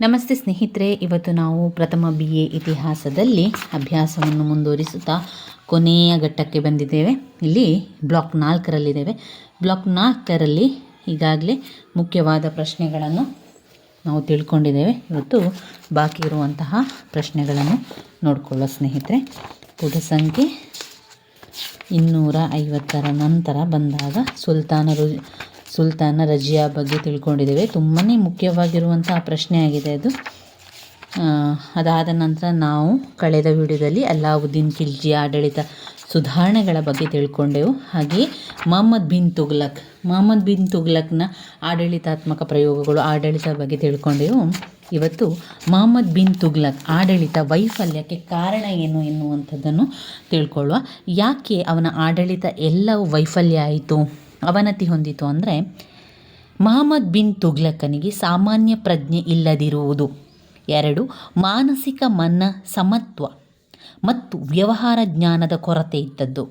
ನಮಸ್ತೆ ಸ್ನೇಹಿತರೆ, ಇವತ್ತು ನಾವು ಪ್ರಥಮ ಬಿ ಎ ಇತಿಹಾಸದಲ್ಲಿ ಅಭ್ಯಾಸವನ್ನು ಮುಂದುವರಿಸುತ್ತಾ ಕೊನೆಯ ಘಟ್ಟಕ್ಕೆ ಬಂದಿದ್ದೇವೆ. ಇಲ್ಲಿ ಬ್ಲಾಕ್ ನಾಲ್ಕರಲ್ಲಿದ್ದೇವೆ. ಬ್ಲಾಕ್ ನಾಲ್ಕರಲ್ಲಿ ಈಗಾಗಲೇ ಮುಖ್ಯವಾದ ಪ್ರಶ್ನೆಗಳನ್ನು ನಾವು ತಿಳ್ಕೊಂಡಿದ್ದೇವೆ. ಇವತ್ತು ಬಾಕಿ ಇರುವಂತಹ ಪ್ರಶ್ನೆಗಳನ್ನು ನೋಡಿಕೊಳ್ಳೋ ಸ್ನೇಹಿತರೆ. ಪುಟ ಸಂಖ್ಯೆ ಇನ್ನೂರ ಐವತ್ತರ ನಂತರ ಬಂದಾಗ ಸುಲ್ತಾನರು ಸುಲ್ತಾನ ರಜಿಯಾ ಬಗ್ಗೆ ತಿಳ್ಕೊಂಡಿದ್ದೇವೆ. ತುಂಬಾ ಮುಖ್ಯವಾಗಿರುವಂತಹ ಪ್ರಶ್ನೆ ಆಗಿದೆ ಅದು. ಅದಾದ ನಂತರ ನಾವು ಕಳೆದ ವಿಡಿಯೋದಲ್ಲಿ ಅಲ್ಲಾವುದ್ದೀನ್ ಖಿಲ್ಜಿ ಆಡಳಿತ ಸುಧಾರಣೆಗಳ ಬಗ್ಗೆ ತಿಳ್ಕೊಂಡೆವು. ಹಾಗೆಯೇ ಮೊಹಮ್ಮದ್ ಬಿನ್ ತುಗ್ಲಕ್, ಮೊಹಮ್ಮದ್ ಬಿನ್ ತುಗ್ಲಕ್ನ ಆಡಳಿತಾತ್ಮಕ ಪ್ರಯೋಗಗಳು ಆಡಳಿತ ಬಗ್ಗೆ ತಿಳ್ಕೊಂಡೆವು. ಇವತ್ತು ಮೊಹಮ್ಮದ್ ಬಿನ್ ತುಗ್ಲಕ್ ಆಡಳಿತ ವೈಫಲ್ಯಕ್ಕೆ ಕಾರಣ ಏನು ಎನ್ನುವಂಥದ್ದನ್ನು ತಿಳ್ಕೊಳ್ಳುವ. ಯಾಕೆ ಅವನ ಆಡಳಿತ ಎಲ್ಲವೂ ವೈಫಲ್ಯ ಆಯಿತು? ಅವನತಿ ಹೊಂದಿತು ಅಂದರೆ, ಮಹಮ್ಮದ್ ಬಿನ್ ತುಗ್ಲಕನಿಗೆ ಸಾಮಾನ್ಯ ಪ್ರಜ್ಞೆ ಇಲ್ಲದಿರುವುದು. ಎರಡು, ಮಾನಸಿಕ ಮನ ಸಮತ್ವ ಮತ್ತು ವ್ಯವಹಾರ ಜ್ಞಾನದ ಕೊರತೆ ಇದ್ದದ್ದು.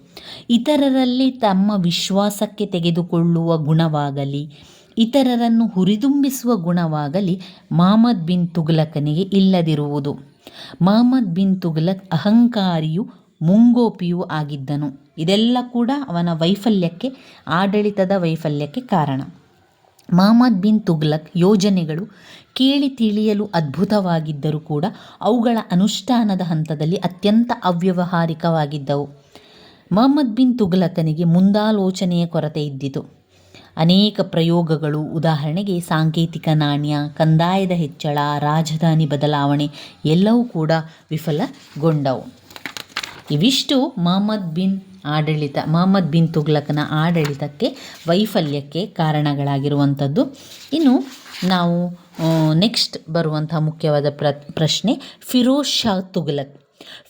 ಇತರರಲ್ಲಿ ತಮ್ಮ ವಿಶ್ವಾಸಕ್ಕೆ ತೆಗೆದುಕೊಳ್ಳುವ ಗುಣವಾಗಲಿ, ಇತರರನ್ನು ಹುರಿದುಂಬಿಸುವ ಗುಣವಾಗಲಿ ಮಹಮ್ಮದ್ ಬಿನ್ ತುಗ್ಲಕನಿಗೆ ಇಲ್ಲದಿರುವುದು. ಮಹಮ್ಮದ್ ಬಿನ್ ತುಗ್ಲಕ್ ಅಹಂಕಾರಿಯು ಮುಂಗೋಪಿಯೂ ಆಗಿದ್ದನು. ಇದೆಲ್ಲ ಕೂಡ ಅವನ ವೈಫಲ್ಯಕ್ಕೆ, ಆಡಳಿತದ ವೈಫಲ್ಯಕ್ಕೆ ಕಾರಣ. ಮಹಮ್ಮದ್ ಬಿನ್ ತುಗ್ಲಕ್ ಯೋಜನೆಗಳು ಕೇಳಿ ತಿಳಿಯಲು ಅದ್ಭುತವಾಗಿದ್ದರೂ ಕೂಡ ಅವುಗಳ ಅನುಷ್ಠಾನದ ಹಂತದಲ್ಲಿ ಅತ್ಯಂತ ಅವ್ಯವಹಾರಿಕವಾಗಿದ್ದವು. ಮಹಮ್ಮದ್ ಬಿನ್ ತುಗ್ಲಕನಿಗೆ ಮುಂದಾಲೋಚನೆಯ ಕೊರತೆ ಇದ್ದಿತು. ಅನೇಕ ಪ್ರಯೋಗಗಳು, ಉದಾಹರಣೆಗೆ ಸಾಂಕೇತಿಕ ನಾಣ್ಯ, ಕಂದಾಯದ ಹೆಚ್ಚಳ, ರಾಜಧಾನಿ ಬದಲಾವಣೆ, ಎಲ್ಲವೂ ಕೂಡ ವಿಫಲಗೊಂಡವು. ಇವಿಷ್ಟು ಮಹಮ್ಮದ್ ಬಿನ್ ಆಡಳಿತ, ಮಹಮ್ಮದ್ ಬಿನ್ ತುಗ್ಲಕ್ನ ಆಡಳಿತಕ್ಕೆ ವೈಫಲ್ಯಕ್ಕೆ ಕಾರಣಗಳಾಗಿರುವಂಥದ್ದು. ಇನ್ನು ನಾವು ನೆಕ್ಸ್ಟ್ ಬರುವಂಥ ಮುಖ್ಯವಾದ ಪ್ರ, ಪ್ರಶ್ನೆ, ಫಿರೋಜ್ ಶಾ ತುಗ್ಲಕ್.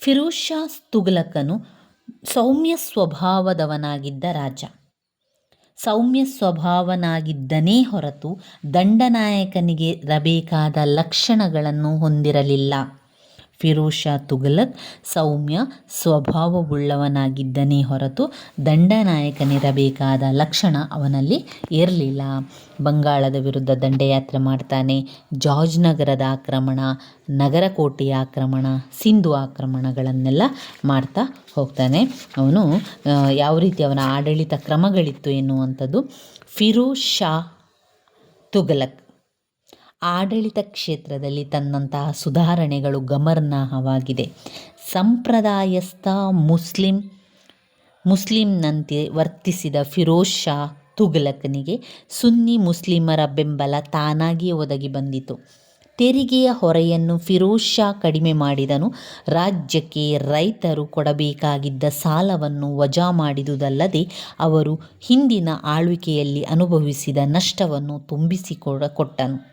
ಫಿರೋಜ್ ಶಾ ತುಗ್ಲಕನು ಸೌಮ್ಯ ಸ್ವಭಾವದವನಾಗಿದ್ದ ರಾಜ. ಸೌಮ್ಯ ಸ್ವಭಾವನಾಗಿದ್ದನೇ ಹೊರತು ದಂಡನಾಯಕನಿಗೆ ಇರಬೇಕಾದ ಲಕ್ಷಣಗಳನ್ನು ಹೊಂದಿರಲಿಲ್ಲ. ಫಿರೋಜ್ ಶಾ ತುಘಲಕ್ ಸೌಮ್ಯ ಸ್ವಭಾವವುಳ್ಳವನಾಗಿದ್ದನೇ ಹೊರತು ದಂಡನಾಯಕನಿರಬೇಕಾದ ಲಕ್ಷಣ ಅವನಲ್ಲಿ ಇರಲಿಲ್ಲ. ಬಂಗಾಳದ ವಿರುದ್ಧ ದಂಡಯಾತ್ರೆ ಮಾಡ್ತಾನೆ. ಜಾರ್ಜ್ ನಗರದ ಆಕ್ರಮಣ ನಗರಕೋಟೆಯ ಆಕ್ರಮಣ, ಸಿಂಧು ಆಕ್ರಮಣಗಳನ್ನೆಲ್ಲ ಮಾಡ್ತಾ ಹೋಗ್ತಾನೆ. ಅವನು ಯಾವ ರೀತಿ ಅವನ ಆಡಳಿತ ಕ್ರಮಗಳಿತ್ತು ಎನ್ನುವಂಥದ್ದು ಫಿರೋಜ್ ಶಾ ತುಘಲಕ್ ಆಡಳಿತ ಕ್ಷೇತ್ರದಲ್ಲಿ ತನ್ನಂತಹ ಸುಧಾರಣೆಗಳು ಗಮನಾರ್ಹವಾಗಿದೆ. ಸಂಪ್ರದಾಯಸ್ಥ ಮುಸ್ಲಿಂ, ಮುಸ್ಲಿಂನಂತೆ ವರ್ತಿಸಿದ ಫಿರೋಜ್ ಶಾ ತುಘಲಕನಿಗೆ ಸುನ್ನಿ ಮುಸ್ಲಿಮರ ಬೆಂಬಲ ತಾನಾಗಿಯೇ ಒದಗಿ ಬಂದಿತು. ತೆರಿಗೆಯ ಹೊರೆಯನ್ನು ಫಿರೋಜ್ ಶಾ ಕಡಿಮೆ ಮಾಡಿದನು. ರಾಜ್ಯಕ್ಕೆ ರೈತರು ಕೊಡಬೇಕಾಗಿದ್ದ ಸಾಲವನ್ನು ವಜಾ ಮಾಡಿದುದಲ್ಲದೆ ಅವರು ಹಿಂದಿನ ಆಳ್ವಿಕೆಯಲ್ಲಿ ಅನುಭವಿಸಿದ ನಷ್ಟವನ್ನು ತುಂಬಿಸಿಕೊಡ, ಕೊಟ್ಟನು.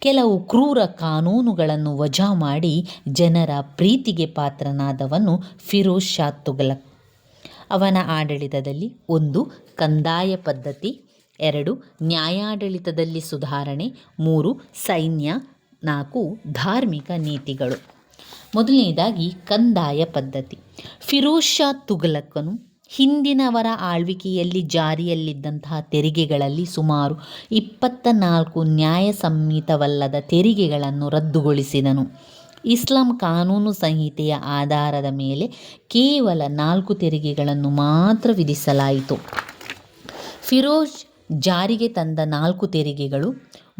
ಕೆಲವು ಕ್ರೂರ ಕಾನೂನುಗಳನ್ನು ವಜಾ ಮಾಡಿ ಜನರ ಪ್ರೀತಿಗೆ ಪಾತ್ರನಾದವನು ಫಿರೋಜ್ ಶಾ ತುಘಲಕ್ ಅವನ ಆಡಳಿತದಲ್ಲಿ ಒಂದು, ಕಂದಾಯ ಪದ್ಧತಿ, ಎರಡು, ನ್ಯಾಯಾಡಳಿತದಲ್ಲಿ ಸುಧಾರಣೆ, ಮೂರು, ಸೈನ್ಯ, ನಾಲ್ಕು, ಧಾರ್ಮಿಕ ನೀತಿಗಳು. ಮೊದಲನೇದಾಗಿ, ಕಂದಾಯ ಪದ್ಧತಿ. ಫಿರೋಜ್ ಶಾ ತುಘಲಕನು ಹಿಂದಿನವರ ಆಳ್ವಿಕೆಯಲ್ಲಿ ಜಾರಿಯಲ್ಲಿದ್ದಂತಹ ತೆರಿಗೆಗಳಲ್ಲಿ ಸುಮಾರು ಇಪ್ಪತ್ತ ನಾಲ್ಕು ನ್ಯಾಯಸಮ್ಮಿತವಲ್ಲದ ತೆರಿಗೆಗಳನ್ನು ರದ್ದುಗೊಳಿಸಿದನು. ಇಸ್ಲಾಂ ಕಾನೂನು ಸಂಹಿತೆಯ ಆಧಾರದ ಮೇಲೆ ಕೇವಲ ನಾಲ್ಕು ತೆರಿಗೆಗಳನ್ನು ಮಾತ್ರ ವಿಧಿಸಲಾಯಿತು. ಫಿರೋಜ್ ಜಾರಿಗೆ ತಂದ ನಾಲ್ಕು ತೆರಿಗೆಗಳು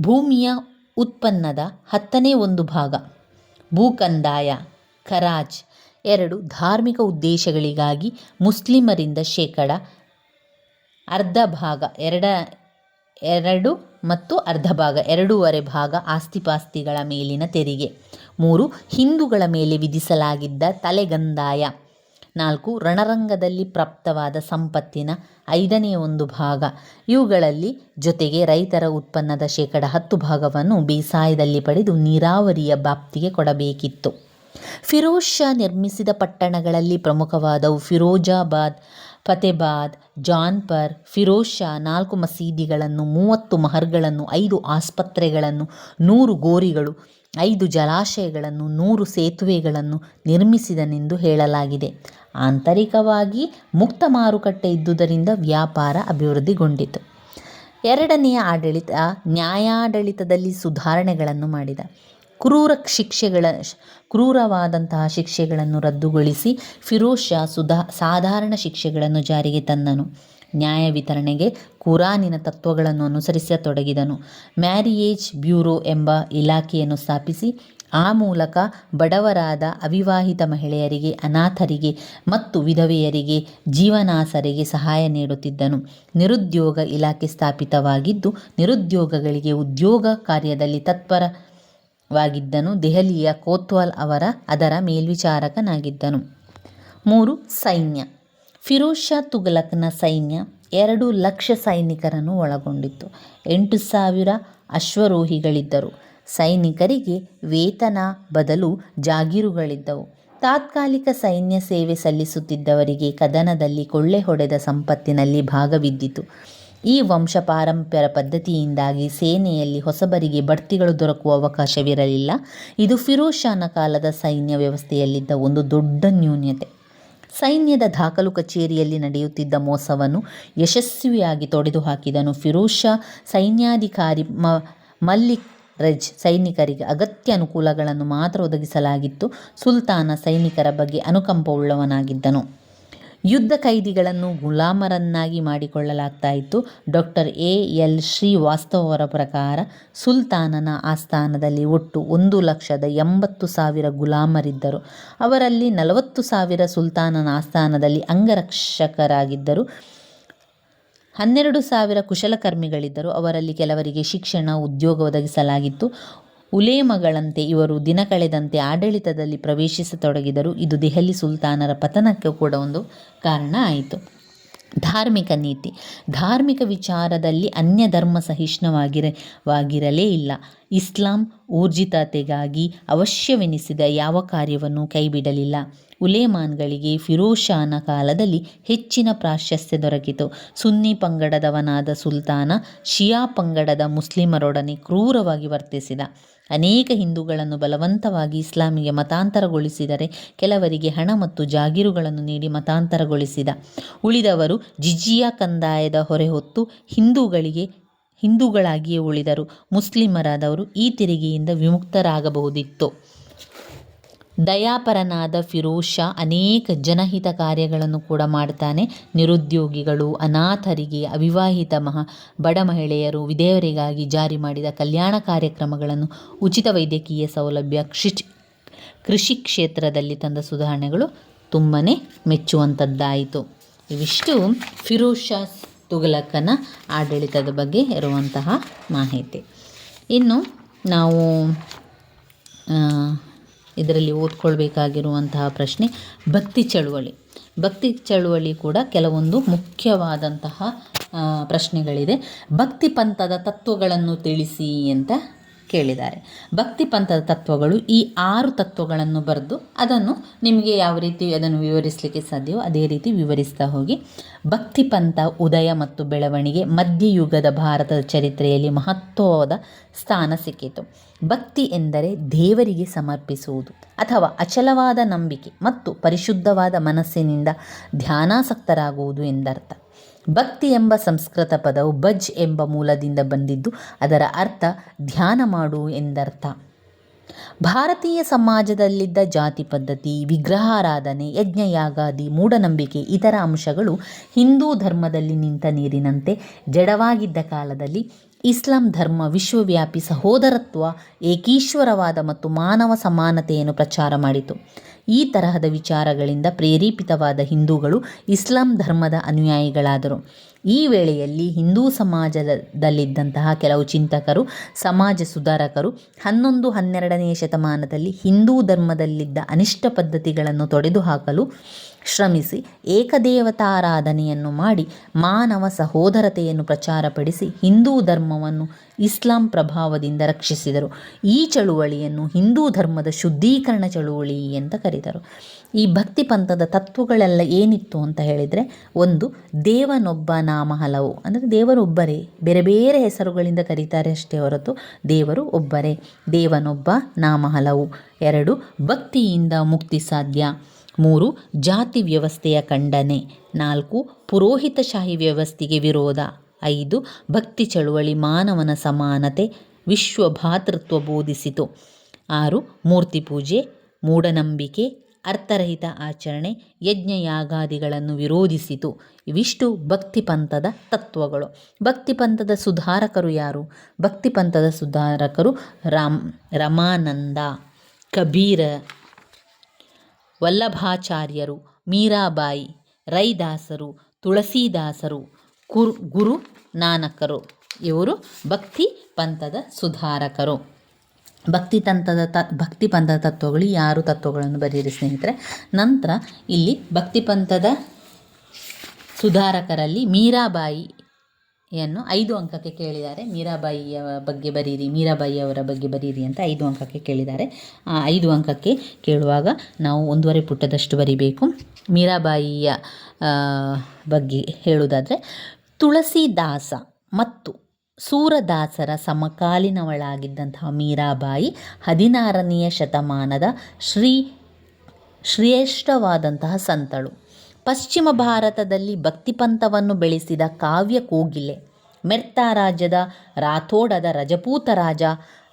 ಭೂಮಿಯ ಉತ್ಪನ್ನದ ಹತ್ತನೇ ಒಂದು ಭಾಗ, ಭೂಕಂದಾಯ ಖರಾಜ್ ಎರಡು ಧಾರ್ಮಿಕ ಉದ್ದೇಶಗಳಿಗಾಗಿ ಮುಸ್ಲಿಮರಿಂದ ಶೇಕಡ ಅರ್ಧ ಭಾಗ, ಎರಡ, ಎರಡು ಮತ್ತು ಅರ್ಧ ಭಾಗ, ಎರಡೂವರೆ ಭಾಗ ಆಸ್ತಿಪಾಸ್ತಿಗಳ ಮೇಲಿನ ತೆರಿಗೆ. ಮೂರು, ಹಿಂದೂಗಳ ಮೇಲೆ ವಿಧಿಸಲಾಗಿದ್ದ ತಲೆಗಂದಾಯ. ನಾಲ್ಕು, ರಣರಂಗದಲ್ಲಿ ಪ್ರಾಪ್ತವಾದ ಸಂಪತ್ತಿನ ಐದನೇ ಒಂದು ಭಾಗ. ಇವುಗಳಲ್ಲಿ ಜೊತೆಗೆ ರೈತರ ಉತ್ಪನ್ನದ ಶೇಕಡ ಹತ್ತು ಭಾಗವನ್ನು ಬೇಸಾಯದಲ್ಲಿ ಪಡೆದು ನೀರಾವರಿಯ ವ್ಯಾಪ್ತಿಗೆ ಕೊಡಬೇಕಿತ್ತು. ಫಿರೋಜ್ ಶಾ ನಿರ್ಮಿಸಿದ ಪಟ್ಟಣಗಳಲ್ಲಿ ಪ್ರಮುಖವಾದವು ಫಿರೋಜಾಬಾದ್, ಫತೇಬಾದ್, ಜಾನ್ಪರ್ ಫಿರೋಜ್ ಶಾ ನಾಲ್ಕು ಮಸೀದಿಗಳನ್ನು, ಮೂವತ್ತು ಮಹರ್ಗಳನ್ನು, ಐದು ಆಸ್ಪತ್ರೆಗಳನ್ನು, ನೂರು ಗೋರಿಗಳು, ಐದು ಜಲಾಶಯಗಳನ್ನು, ನೂರು ಸೇತುವೆಗಳನ್ನು ನಿರ್ಮಿಸಿದನೆಂದು ಹೇಳಲಾಗಿದೆ. ಆಂತರಿಕವಾಗಿ ಮುಕ್ತ ಮಾರುಕಟ್ಟೆ ಇದ್ದುದರಿಂದ ವ್ಯಾಪಾರ ಅಭಿವೃದ್ಧಿಗೊಂಡಿತು. ಎರಡನೆಯ ಆಡಳಿತ ನ್ಯಾಯಾಡಳಿತದಲ್ಲಿ ಸುಧಾರಣೆಗಳನ್ನು ಮಾಡಿದ. ಕ್ರೂರ ಶಿಕ್ಷೆಗಳ ಕ್ರೂರವಾದಂತಹ ಶಿಕ್ಷೆಗಳನ್ನು ರದ್ದುಗೊಳಿಸಿ ಫಿರೋಜ್ ಶಾ ಸುಧಾ ಸಾಧಾರಣ ಶಿಕ್ಷೆಗಳನ್ನು ಜಾರಿಗೆ ತಂದನು. ನ್ಯಾಯ ವಿತರಣೆಗೆ ಕುರಾನಿನ ತತ್ವಗಳನ್ನು ಅನುಸರಿಸತೊಡಗಿದನು ಮ್ಯಾರಿಯೇಜ್ ಬ್ಯೂರೋ ಎಂಬ ಇಲಾಖೆಯನ್ನು ಸ್ಥಾಪಿಸಿ ಆ ಮೂಲಕ ಬಡವರಾದ ಅವಿವಾಹಿತ ಮಹಿಳೆಯರಿಗೆ, ಅನಾಥರಿಗೆ ಮತ್ತು ವಿಧವೆಯರಿಗೆ ಜೀವನಾಸರಿಗೆ ಸಹಾಯ ನೀಡುತ್ತಿದ್ದನು. ನಿರುದ್ಯೋಗ ಇಲಾಖೆ ಸ್ಥಾಪಿತವಾಗಿದ್ದು, ನಿರುದ್ಯೋಗಗಳಿಗೆ ಉದ್ಯೋಗ ಕಾರ್ಯದಲ್ಲಿ ತತ್ಪರವಾಗಿದ್ದನು ದೆಹಲಿಯ ಕೋತ್ವಾಲ್ ಅವರ ಅದರ ಮೇಲ್ವಿಚಾರಕನಾಗಿದ್ದನು. ಮೂರು, ಸೈನ್ಯ. ಫಿರೋಜ್ ಶಾ ತುಘಲಕ್ನ ಸೈನ್ಯ ಎರಡು ಲಕ್ಷ ಸೈನಿಕರನ್ನು ಒಳಗೊಂಡಿತ್ತು. ಎಂಟು ಸಾವಿರ ಅಶ್ವರೋಹಿಗಳಿದ್ದರು. ಸೈನಿಕರಿಗೆ ವೇತನ, ಬದಲು ಜಾಗೀರುಗಳಿದ್ದವು. ತಾತ್ಕಾಲಿಕ ಸೈನ್ಯ ಸೇವೆ ಸಲ್ಲಿಸುತ್ತಿದ್ದವರಿಗೆ ಕದನದಲ್ಲಿ ಕೊಳ್ಳೆ ಹೊಡೆದ ಸಂಪತ್ತಿನಲ್ಲಿ ಭಾಗವಿದ್ದಿತು. ಈ ವಂಶ ಪಾರಂಪರ ಪದ್ಧತಿಯಿಂದಾಗಿ ಸೇನೆಯಲ್ಲಿ ಹೊಸಬರಿಗೆ ಬಡ್ತಿಗಳು ದೊರಕುವ ಅವಕಾಶವಿರಲಿಲ್ಲ. ಇದು ಫಿರೋಜ್ ಕಾಲದ ಸೈನ್ಯ ವ್ಯವಸ್ಥೆಯಲ್ಲಿದ್ದ ಒಂದು ದೊಡ್ಡ ನ್ಯೂನ್ಯತೆ ಸೈನ್ಯದ ದಾಖಲು ಕಚೇರಿಯಲ್ಲಿ ನಡೆಯುತ್ತಿದ್ದ ಮೋಸವನ್ನು ಯಶಸ್ವಿಯಾಗಿ ತೊಡೆದುಹಾಕಿದನು ಫಿರೋಜ್ ಶಾ ಸೈನ್ಯಾಧಿಕಾರಿ ಮ, ಮಲ್ಲಿಕ್ ರಜ್. ಸೈನಿಕರಿಗೆ ಅಗತ್ಯ ಅನುಕೂಲಗಳನ್ನು ಮಾತ್ರ ಒದಗಿಸಲಾಗಿತ್ತು. ಸುಲ್ತಾನ ಸೈನಿಕರ ಬಗ್ಗೆ ಅನುಕಂಪವುಳ್ಳವನಾಗಿದ್ದನು. ಯುದ್ಧ ಕೈದಿಗಳನ್ನು ಗುಲಾಮರನ್ನಾಗಿ ಮಾಡಿಕೊಳ್ಳಲಾಗ್ತಾ ಇತ್ತು. ಡಾಕ್ಟರ್ ಎ ಎಲ್ ಶ್ರೀವಾಸ್ತವ ಅವರ ಪ್ರಕಾರ ಸುಲ್ತಾನನ ಆಸ್ಥಾನದಲ್ಲಿ ಒಟ್ಟು ಒಂದು ಲಕ್ಷದ ಎಂಬತ್ತು ಸಾವಿರ ಗುಲಾಮರಿದ್ದರು. ಅವರಲ್ಲಿ ನಲವತ್ತು ಸಾವಿರ ಸುಲ್ತಾನನ ಆಸ್ಥಾನದಲ್ಲಿ ಅಂಗರಕ್ಷಕರಾಗಿದ್ದರು. ಹನ್ನೆರಡು ಸಾವಿರ ಕುಶಲಕರ್ಮಿಗಳಿದ್ದರು. ಅವರಲ್ಲಿ ಕೆಲವರಿಗೆ ಶಿಕ್ಷಣ, ಉದ್ಯೋಗ ಒದಗಿಸಲಾಗಿತ್ತು. ಉಲೇಮಗಳಂತೆ ಇವರು ದಿನ ಕಳೆದಂತೆ ಆಡಳಿತದಲ್ಲಿ ಪ್ರವೇಶಿಸತೊಡಗಿದರು ಇದು ದೆಹಲಿ ಸುಲ್ತಾನರ ಪತನಕ್ಕೆ ಕೂಡ ಒಂದು ಕಾರಣ ಆಯಿತು. ಧಾರ್ಮಿಕ ನೀತಿ. ಧಾರ್ಮಿಕ ವಿಚಾರದಲ್ಲಿ ಅನ್ಯ ಧರ್ಮ ಸಹಿಷ್ಣುವಾಗಿರ, ವಾಗಿರಲೇ ಇಲ್ಲ. ಇಸ್ಲಾಂ ಊರ್ಜಿತತೆಗಾಗಿ ಅವಶ್ಯವೆನಿಸಿದ ಯಾವ ಕಾರ್ಯವನ್ನು ಕೈಬಿಡಲಿಲ್ಲ. ಉಲೇಮಾನ್ಗಳಿಗೆ ಫಿರೋಜ್ ಶಾನ ಕಾಲದಲ್ಲಿ ಹೆಚ್ಚಿನ ಪ್ರಾಶಸ್ತ್ಯ ದೊರಕಿತು. ಸುನ್ನಿ ಪಂಗಡದವನಾದ ಸುಲ್ತಾನ ಶಿಯಾ ಪಂಗಡದ ಮುಸ್ಲಿಮರೊಡನೆ ಕ್ರೂರವಾಗಿ ವರ್ತಿಸಿದ. ಅನೇಕ ಹಿಂದೂಗಳನ್ನು ಬಲವಂತವಾಗಿ ಇಸ್ಲಾಮಿಗೆ ಮತಾಂತರಗೊಳಿಸಿದರೆ ಕೆಲವರಿಗೆ ಹಣ ಮತ್ತು ಜಾಗೀರುಗಳನ್ನು ನೀಡಿ ಮತಾಂತರಗೊಳಿಸಿದ. ಉಳಿದವರು ಜಿಜಿಯಾ ಕಂದಾಯದ ಹೊರೆ ಹೊತ್ತು ಹಿಂದೂಗಳಿಗೆ, ಹಿಂದೂಗಳಾಗಿಯೇ ಉಳಿದರು. ಮುಸ್ಲಿಮರಾದವರು ಈ ತೆರಿಗೆಯಿಂದ ವಿಮುಕ್ತರಾಗಬಹುದಿತ್ತು. ದಯಾಪರನಾದ ಫಿರೋಜ್ ಶಾ ಅನೇಕ ಜನಹಿತ ಕಾರ್ಯಗಳನ್ನು ಕೂಡ ಮಾಡ್ತಾನೆ. ನಿರುದ್ಯೋಗಿಗಳು, ಅನಾಥರಿಗೆ, ಅವಿವಾಹಿತ ಮಹಾ, ಬಡ ಮಹಿಳೆಯರು, ವಿಧೇಯರಿಗಾಗಿ ಜಾರಿ ಮಾಡಿದ ಕಲ್ಯಾಣ ಕಾರ್ಯಕ್ರಮಗಳನ್ನು ಉಚಿತ ವೈದ್ಯಕೀಯ ಸೌಲಭ್ಯ, ಕೃಷಿ ಕೃಷಿ ಕ್ಷೇತ್ರದಲ್ಲಿ ತಂದ ಸುಧಾರಣೆಗಳು ತುಂಬಾ ಮೆಚ್ಚುವಂಥದ್ದಾಯಿತು ಇವಿಷ್ಟು ಫಿರೋಜ್ ಶಾ ತುಘಲಕನ ಆಡಳಿತದ ಬಗ್ಗೆ ಇರುವಂತಹ ಮಾಹಿತಿ. ಇನ್ನು ನಾವು ಇದರಲ್ಲಿ ಓದ್ಕೊಳ್ಬೇಕಾಗಿರುವಂತಹ ಪ್ರಶ್ನೆ, ಭಕ್ತಿ ಚಳುವಳಿ. ಭಕ್ತಿ ಚಳುವಳಿ ಕೂಡ ಕೆಲವೊಂದು ಮುಖ್ಯವಾದಂತಹ ಪ್ರಶ್ನೆಗಳಿದೆ. ಭಕ್ತಿ ಪಂಥದ ತತ್ವಗಳನ್ನು ತಿಳಿಸಿ ಅಂತ ಕೇಳಿದ್ದಾರೆ. ಭಕ್ತಿ ಪಂಥದ ತತ್ವಗಳು ಈ ಆರು ತತ್ವಗಳನ್ನು ಬರೆದು ಅದನ್ನು ನಿಮಗೆ ಯಾವ ರೀತಿ ಅದನ್ನು ವಿವರಿಸಲಿಕ್ಕೆ ಸಾಧ್ಯವೋ ಅದೇ ರೀತಿ ವಿವರಿಸ್ತಾ ಹೋಗಿ. ಭಕ್ತಿ ಪಂಥ, ಉದಯ ಮತ್ತು ಬೆಳವಣಿಗೆ ಮಧ್ಯಯುಗದ ಭಾರತದ ಚರಿತ್ರೆಯಲ್ಲಿ ಮಹತ್ವವಾದ ಸ್ಥಾನ ಸಿಕ್ಕಿತು. ಭಕ್ತಿ ಎಂದರೆ ದೇವರಿಗೆ ಸಮರ್ಪಿಸುವುದು ಅಥವಾ ಅಚಲವಾದ ನಂಬಿಕೆ ಮತ್ತು ಪರಿಶುದ್ಧವಾದ ಮನಸ್ಸಿನಿಂದ ಧ್ಯಾನಾಸಕ್ತರಾಗುವುದು ಎಂದರ್ಥ. ಭಕ್ತಿ ಎಂಬ ಸಂಸ್ಕೃತ ಪದವು ಭಜ್ ಎಂಬ ಮೂಲದಿಂದ ಬಂದಿದ್ದು, ಅದರ ಅರ್ಥ ಧ್ಯಾನ ಮಾಡು ಎಂದರ್ಥ. ಭಾರತೀಯ ಸಮಾಜದಲ್ಲಿದ್ದ ಜಾತಿ ಪದ್ಧತಿ, ವಿಗ್ರಹಾರಾಧನೆ, ಯಜ್ಞಯಾಗಾದಿ, ಮೂಢನಂಬಿಕೆ, ಇತರ ಅಂಶಗಳು ಹಿಂದೂ ಧರ್ಮದಲ್ಲಿ ನಿಂತ ನೀರಿನಂತೆ ಜಡವಾಗಿದ್ದ ಕಾಲದಲ್ಲಿ ಇಸ್ಲಾಂ ಧರ್ಮ ವಿಶ್ವವ್ಯಾಪಿ ಸಹೋದರತ್ವ, ಏಕೀಶ್ವರವಾದ ಮತ್ತು ಮಾನವ ಸಮಾನತೆಯನ್ನು ಪ್ರಚಾರ ಮಾಡಿತು. ಈ ತರಹದ ವಿಚಾರಗಳಿಂದ ಪ್ರೇರೇಪಿತವಾದ ಹಿಂದೂಗಳು ಇಸ್ಲಾಂ ಧರ್ಮದ ಅನುಯಾಯಿಗಳಾದರು. ಈ ವೇಳೆಯಲ್ಲಿ ಹಿಂದೂ ಸಮಾಜದಲ್ಲಿದ್ದಂತಹ ಕೆಲವು ಚಿಂತಕರು, ಸಮಾಜ ಸುಧಾರಕರು, ಹನ್ನೊಂದು ಹನ್ನೆರಡನೆಯ ಶತಮಾನದಲ್ಲಿ ಹಿಂದೂ ಧರ್ಮದಲ್ಲಿದ್ದ ಅನಿಷ್ಟ ಪದ್ಧತಿಗಳನ್ನು ತೊಡೆದುಹಾಕಲು ಶ್ರಮಿಸಿ ಏಕದೇವತಾರಾಧನೆಯನ್ನು ಮಾಡಿ ಮಾನವ ಸಹೋದರತೆಯನ್ನು ಪ್ರಚಾರಪಡಿಸಿ ಹಿಂದೂ ಧರ್ಮವನ್ನು ಇಸ್ಲಾಂ ಪ್ರಭಾವದಿಂದ ರಕ್ಷಿಸಿದರು. ಈ ಚಳುವಳಿಯನ್ನು ಹಿಂದೂ ಧರ್ಮದ ಶುದ್ಧೀಕರಣ ಚಳುವಳಿ ಅಂತ ಕರೀತಾರೆ. ಈ ಭಕ್ತಿ ಪಂಥದ ತತ್ವಗಳೆಲ್ಲ ಏನಿತ್ತು ಅಂತ ಹೇಳಿದರೆ ಒಂದು ದೇವನೊಬ್ಬ ನಾಮ ಹಲವು ಅಂದರೆ ದೇವರೊಬ್ಬರೇ, ಬೇರೆ ಬೇರೆ ಹೆಸರುಗಳಿಂದ ಕರೀತಾರೆ ಅಷ್ಟೇ ಹೊರತು ದೇವರು ಒಬ್ಬರೇ, ದೇವನೊಬ್ಬ ನಾಮ ಹಲವು ಎರಡು ಭಕ್ತಿಯಿಂದ ಮುಕ್ತಿ ಸಾಧ್ಯ. ಮೂರು, ಜಾತಿ ವ್ಯವಸ್ಥೆಯ ಖಂಡನೆ. ನಾಲ್ಕು, ಪುರೋಹಿತಶಾಹಿ ವ್ಯವಸ್ಥೆಗೆ ವಿರೋಧ. ಐದು, ಭಕ್ತಿ ಚಳುವಳಿ ಮಾನವನ ಸಮಾನತೆ, ವಿಶ್ವ ಭಾತೃತ್ವ ಬೋಧಿಸಿತು. ಆರು, ಮೂರ್ತಿ ಪೂಜೆ, ಮೂಢನಂಬಿಕೆ, ಅರ್ಥರಹಿತ ಆಚರಣೆ ಯಜ್ಞ ಯಾಗಾದಿಗಳನ್ನು ವಿರೋಧಿಸಿತು. ಇವಿಷ್ಟು ಭಕ್ತಿ ಪಂಥದ ತತ್ವಗಳು. ಭಕ್ತಿ ಪಂಥದ ಸುಧಾರಕರು ಯಾರು? ಭಕ್ತಿ ಪಂಥದ ಸುಧಾರಕರು ರಾಮ್, ರಮಾನಂದ, ಕಬೀರ ವಲ್ಲಭಾಚಾರ್ಯರು, ಮೀರಾಬಾಯಿ, ರೈದಾಸರು, ತುಳಸೀದಾಸರು, ಕುರ್, ಗುರು ನಾನಕರು. ಇವರು ಭಕ್ತಿ ಪಂಥದ ಸುಧಾರಕರು. ಭಕ್ತಿ ತಂತ್ರದ ತ, ಭಕ್ತಿ ಪಂಥದ ತತ್ವಗಳು ಯಾರು ತತ್ವಗಳನ್ನು ಬರೀರಿ ಸ್ನೇಹಿತರೆ? ನಂತರ ಇಲ್ಲಿ ಭಕ್ತಿ ಪಂಥದ ಸುಧಾರಕರಲ್ಲಿ ಮೀರಾಬಾಯಿಯನ್ನು ಐದು ಅಂಕಕ್ಕೆ ಕೇಳಿದ್ದಾರೆ. ಮೀರಾಬಾಯಿಯ ಬಗ್ಗೆ ಬರೀರಿ ಮೀರಾಬಾಯಿಯವರ ಬಗ್ಗೆ ಬರೀರಿ ಅಂತ ಐದು ಅಂಕಕ್ಕೆ ಕೇಳಿದ್ದಾರೆ. ಆ ಐದು ಅಂಕಕ್ಕೆ ಕೇಳುವಾಗ ನಾವು ಒಂದೂವರೆ ಪುಟದಷ್ಟು ಬರಿಬೇಕು. ಮೀರಾಬಾಯಿಯ ಬಗ್ಗೆ ಹೇಳುವುದಾದರೆ, ತುಳಸಿದಾಸ ಮತ್ತು ಸೂರದಾಸರ ಸಮಕಾಲೀನವಳಾಗಿದ್ದಂತಹ ಮೀರಾಬಾಯಿ ಹದಿನಾರನೆಯ ಶತಮಾನದ ಶ್ರೀ ಶ್ರೇಷ್ಠವಾದಂತಹ ಸಂತಳು. ಪಶ್ಚಿಮ ಭಾರತದಲ್ಲಿ ಭಕ್ತಿಪಂಥವನ್ನು ಬೆಳೆಸಿದ ಕಾವ್ಯ ಕೋಗಿಲೆ, ಮೆರ್ತಾ ರಾಜ್ಯದ ರಾಥೋಡದ ರಜಪೂತ ರಾಜ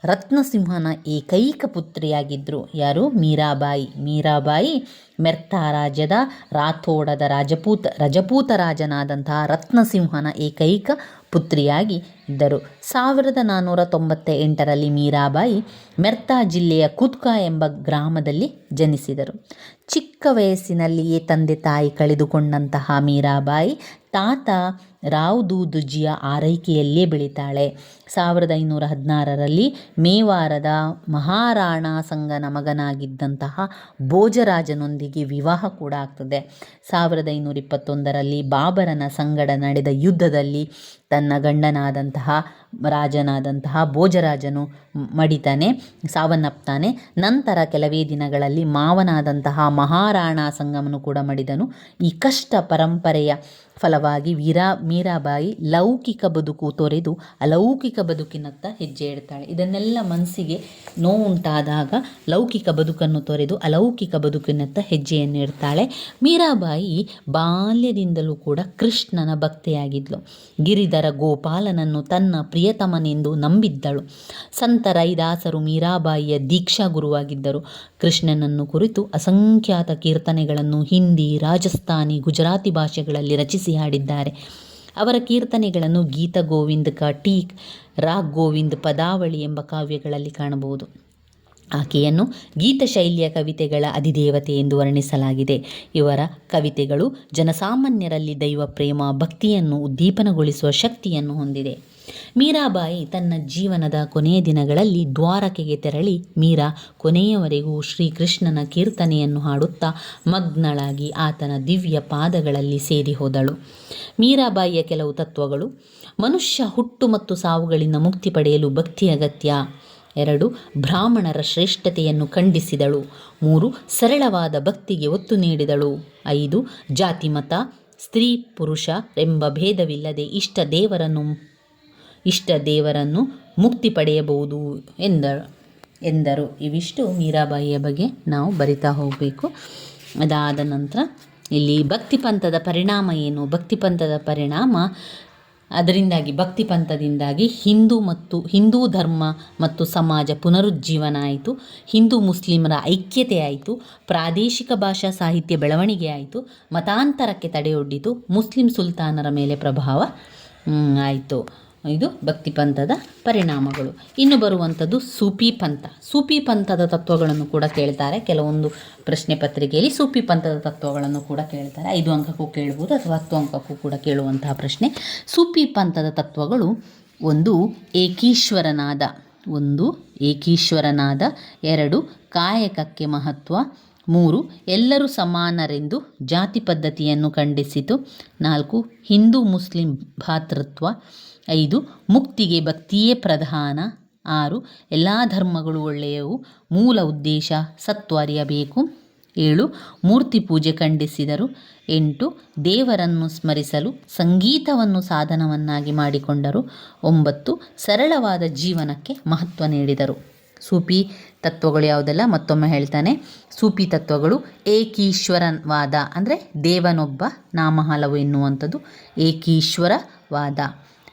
ರತ್ನಸಿಂಹನ ಏಕೈಕ ಪುತ್ರಿಯಾಗಿದ್ದರು ಯಾರು? ಮೀರಾಬಾಯಿ. ಮೀರಾಬಾಯಿ ಮೆರ್ತಾ ರಾಜ್ಯದ ರಾಥೋಡದ ರಾಜಪೂತ, ರಜಪೂತ ರಾಜನಾದಂತಹ ರತ್ನಸಿಂಹನ ಏಕೈಕ ಪುತ್ರಿಯಾಗಿ ಇದ್ದರು. ಸಾವಿರದ ನಾನ್ನೂರ ತೊಂಬತ್ತ ಎಂಟರಲ್ಲಿ ಮೀರಾಬಾಯಿ ಮೆರ್ತಾ ಜಿಲ್ಲೆಯ ಕುತ್ಕಾ ಎಂಬ ಗ್ರಾಮದಲ್ಲಿ ಜನಿಸಿದರು. ಚಿಕ್ಕ ವಯಸ್ಸಿನಲ್ಲಿಯೇ ತಂದೆ ತಾಯಿ ಕಳೆದುಕೊಂಡಂತಹ ಮೀರಾಬಾಯಿ, ತಾತ ರಾವ್ ದೂದುಜಿಯ ಆರೈಕೆಯಲ್ಲೇ ಬೆಳೀತಾಳೆ. ಸಾವಿರದ ಐನೂರ ಹದಿನಾರರಲ್ಲಿ ಮೇವಾರದ ಮಹಾರಾಣಾ ಸಂಗನ ಮಗನಾಗಿದ್ದಂತಹ ಭೋಜರಾಜನೊಂದಿಗೆ ವಿವಾಹ ಕೂಡ ಆಗ್ತದೆ. ಸಾವಿರದ ಐನೂರ ಇಪ್ಪತ್ತೊಂದರಲ್ಲಿ ಬಾಬರನ ಸಂಗಡ ನಡೆದ ಯುದ್ಧದಲ್ಲಿ ತನ್ನ ಗಂಡನಾದಂತಹ ರಾಜನಾದಂತಹ ಭೋಜರಾಜನು ಮಡಿತಾನೆ, ಸಾವನ್ನಪ್ತಾನೆ. ನಂತರ ಕೆಲವೇ ದಿನಗಳಲ್ಲಿ ಮಾವನಾದಂತಹ ಮಹಾರಾಣಾ ಸಂಗಮನು ಕೂಡ ಮಡಿದನು. ಈ ಕಷ್ಟ ಪರಂಪರೆಯ ಫಲವಾಗಿ ವೀರಾ, ಮೀರಾಬಾಯಿ ಲೌಕಿಕ ಬದುಕು ತೊರೆದು ಅಲೌಕಿಕ ಬದುಕಿನತ್ತ ಹೆಜ್ಜೆ ಇಡ್ತಾಳೆ. ಇದನ್ನೆಲ್ಲ ಮನಸ್ಸಿಗೆ ನೋವುಂಟಾದಾಗ ಲೌಕಿಕ ಬದುಕನ್ನು ತೊರೆದು ಅಲೌಕಿಕ ಬದುಕಿನತ್ತ ಹೆಜ್ಜೆಯನ್ನು ಇಡ್ತಾಳೆ. ಮೀರಾಬಾಯಿ ಬಾಲ್ಯದಿಂದಲೂ ಕೂಡ ಕೃಷ್ಣನ ಭಕ್ತೆಯಾಗಿದ್ಲು. ಗಿರಿಧರ ಗೋಪಾಲನನ್ನು ತನ್ನ ಪ್ರಿಯತಮನೆಂದು ನಂಬಿದ್ದಳು. ಸಂತ ರೈದಾಸರು ಮೀರಾಬಾಯಿಯ ದೀಕ್ಷಾ ಗುರುವಾಗಿದ್ದರು. ಕೃಷ್ಣನನ್ನು ಕುರಿತು ಅಸಂಖ್ಯಾತ ಕೀರ್ತನೆಗಳನ್ನು ಹಿಂದಿ, ರಾಜಸ್ಥಾನಿ, ಗುಜರಾತಿ ಭಾಷೆಗಳಲ್ಲಿ ರಚಿಸಿ ಹಾಡಿದ್ದಾರೆ. ಅವರ ಕೀರ್ತನೆಗಳನ್ನು ಗೀತ ಗೋವಿಂದ್ ಕ ಟೀಕ್ ರಾಗ್ ಗೋವಿಂದ್ ಪದಾವಳಿ ಎಂಬ ಕಾವ್ಯಗಳಲ್ಲಿ ಕಾಣಬಹುದು. ಆಕೆಯನ್ನು ಗೀತ ಶೈಲಿಯ ಕವಿತೆಗಳ ಅಧಿದೇವತೆ ಎಂದು ವರ್ಣಿಸಲಾಗಿದೆ. ಇವರ ಕವಿತೆಗಳು ಜನಸಾಮಾನ್ಯರಲ್ಲಿ ದೈವ ಪ್ರೇಮ, ಭಕ್ತಿಯನ್ನು ಉದ್ದೀಪನಗೊಳಿಸುವ ಶಕ್ತಿಯನ್ನು ಹೊಂದಿದೆ. ಮೀರಾಬಾಯಿ ತನ್ನ ಜೀವನದ ಕೊನೆಯ ದಿನಗಳಲ್ಲಿ ದ್ವಾರಕೆಗೆ ತೆರಳಿ ಮೀರಾ ಕೊನೆಯವರೆಗೂ ಶ್ರೀಕೃಷ್ಣನ ಕೀರ್ತನೆಯನ್ನು ಹಾಡುತ್ತಾ ಮಗ್ನಳಾಗಿ ಆತನ ದಿವ್ಯ ಪಾದಗಳಲ್ಲಿ ಸೇರಿ ಹೋದಳು. ಮೀರಾಬಾಯಿಯ ಕೆಲವು ತತ್ವಗಳು, ಮನುಷ್ಯ ಹುಟ್ಟು ಮತ್ತು ಸಾವುಗಳಿಂದ ಮುಕ್ತಿ ಪಡೆಯಲು ಭಕ್ತಿ ಅಗತ್ಯ. ಎರಡು, ಬ್ರಾಹ್ಮಣರ ಶ್ರೇಷ್ಠತೆಯನ್ನು ಖಂಡಿಸಿದಳು. ಮೂರು, ಸರಳವಾದ ಭಕ್ತಿಗೆ ಒತ್ತು ನೀಡಿದಳು. ಐದು ಜಾತಿ ಮತ ಸ್ತ್ರೀ, ಪುರುಷ ಎಂಬ ಭೇದವಿಲ್ಲದೆ ಇಷ್ಟ ದೇವರನ್ನು ಇಷ್ಟ ದೇವರನ್ನು ಮುಕ್ತಿ ಪಡೆಯಬಹುದು ಎಂದ, ಎಂದರು. ಇವಿಷ್ಟು ಮೀರಾಬಾಯಿಯ ಬಗ್ಗೆ ನಾವು ಬರಿತಾ ಹೋಗಬೇಕು. ಅದಾದ ನಂತರ ಇಲ್ಲಿ ಭಕ್ತಿ ಪಂಥದ ಪರಿಣಾಮ ಏನು? ಭಕ್ತಿ ಪಂಥದ ಪರಿಣಾಮ ಅದರಿಂದಾಗಿ, ಭಕ್ತಿ ಪಂಥದಿಂದಾಗಿ ಹಿಂದೂ ಮತ್ತು, ಹಿಂದೂ ಧರ್ಮ ಮತ್ತು ಸಮಾಜ ಪುನರುಜ್ಜೀವನ ಆಯಿತು. ಹಿಂದೂ ಮುಸ್ಲಿಮರ ಐಕ್ಯತೆ ಆಯಿತು. ಪ್ರಾದೇಶಿಕ ಭಾಷಾ ಸಾಹಿತ್ಯ ಬೆಳವಣಿಗೆ ಆಯಿತು. ಮತಾಂತರಕ್ಕೆ ತಡೆಯೊಡ್ಡಿತು. ಮುಸ್ಲಿಂ ಸುಲ್ತಾನರ ಮೇಲೆ ಪ್ರಭಾವ ಆಯಿತು. ಇದು ಭಕ್ತಿ ಪಂಥದ ಪರಿಣಾಮಗಳು. ಇನ್ನು ಬರುವಂಥದ್ದು ಸೂಫಿ ಪಂಥ. ಸೂಫಿ ಪಂಥದ ತತ್ವಗಳನ್ನು ಕೂಡ ಕೇಳ್ತಾರೆ. ಕೆಲವೊಂದು ಪ್ರಶ್ನೆ ಪತ್ರಿಕೆಯಲ್ಲಿ ಸೂಪಿ ಪಂಥದ ತತ್ವಗಳನ್ನು ಕೂಡ ಕೇಳ್ತಾರೆ. ಐದು ಅಂಕಕ್ಕೂ ಕೇಳ್ಬೋದು ಅಥವಾ ಹತ್ತು ಅಂಕಕ್ಕೂ ಕೂಡ ಕೇಳುವಂತಹ ಪ್ರಶ್ನೆ. ಸೂಪಿ ಪಂಥದ ತತ್ವಗಳು ಒಂದು ಏಕೀಶ್ವರನಾದ ಒಂದು ಏಕೀಶ್ವರನಾದ, ಎರಡು ಕಾಯಕಕ್ಕೆ ಮಹತ್ವ, ಮೂರು ಎಲ್ಲರೂ ಸಮಾನರೆಂದು ಜಾತಿ ಪದ್ಧತಿಯನ್ನು ಖಂಡಿಸಿತು, ನಾಲ್ಕು ಹಿಂದೂ ಮುಸ್ಲಿಂ ಭ್ರಾತೃತ್ವ ಐದು, ಮುಕ್ತಿಗೆ ಭಕ್ತಿಯೇ ಪ್ರಧಾನ. ಆರು, ಎಲ್ಲ ಧರ್ಮಗಳು ಒಳ್ಳೆಯವು. ಮೂಲ ಉದ್ದೇಶ, ಸತ್ವ ಅರಿಯಬೇಕು. ಏಳು, ಮೂರ್ತಿ ಪೂಜೆ ಖಂಡಿಸಿದರು. ಎಂಟು, ದೇವರನ್ನು ಸ್ಮರಿಸಲು ಸಂಗೀತವನ್ನು ಸಾಧನವನ್ನಾಗಿ ಮಾಡಿಕೊಂಡರು. ಒಂಬತ್ತು, ಸರಳವಾದ ಜೀವನಕ್ಕೆ ಮಹತ್ವ ನೀಡಿದರು. ಸೂಪಿ ತತ್ವಗಳು ಯಾವುದೆಲ್ಲ? ಮತ್ತೊಮ್ಮೆ ಹೇಳ್ತಾನೆ. ಸೂಪಿ ತತ್ವಗಳು ಏಕೀಶ್ವರವಾದ, ಅಂದರೆ ದೇವನೊಬ್ಬ ನಾಮ ಹಲವು ಎನ್ನುವಂಥದ್ದು. ಏಕೀಶ್ವರವಾದ.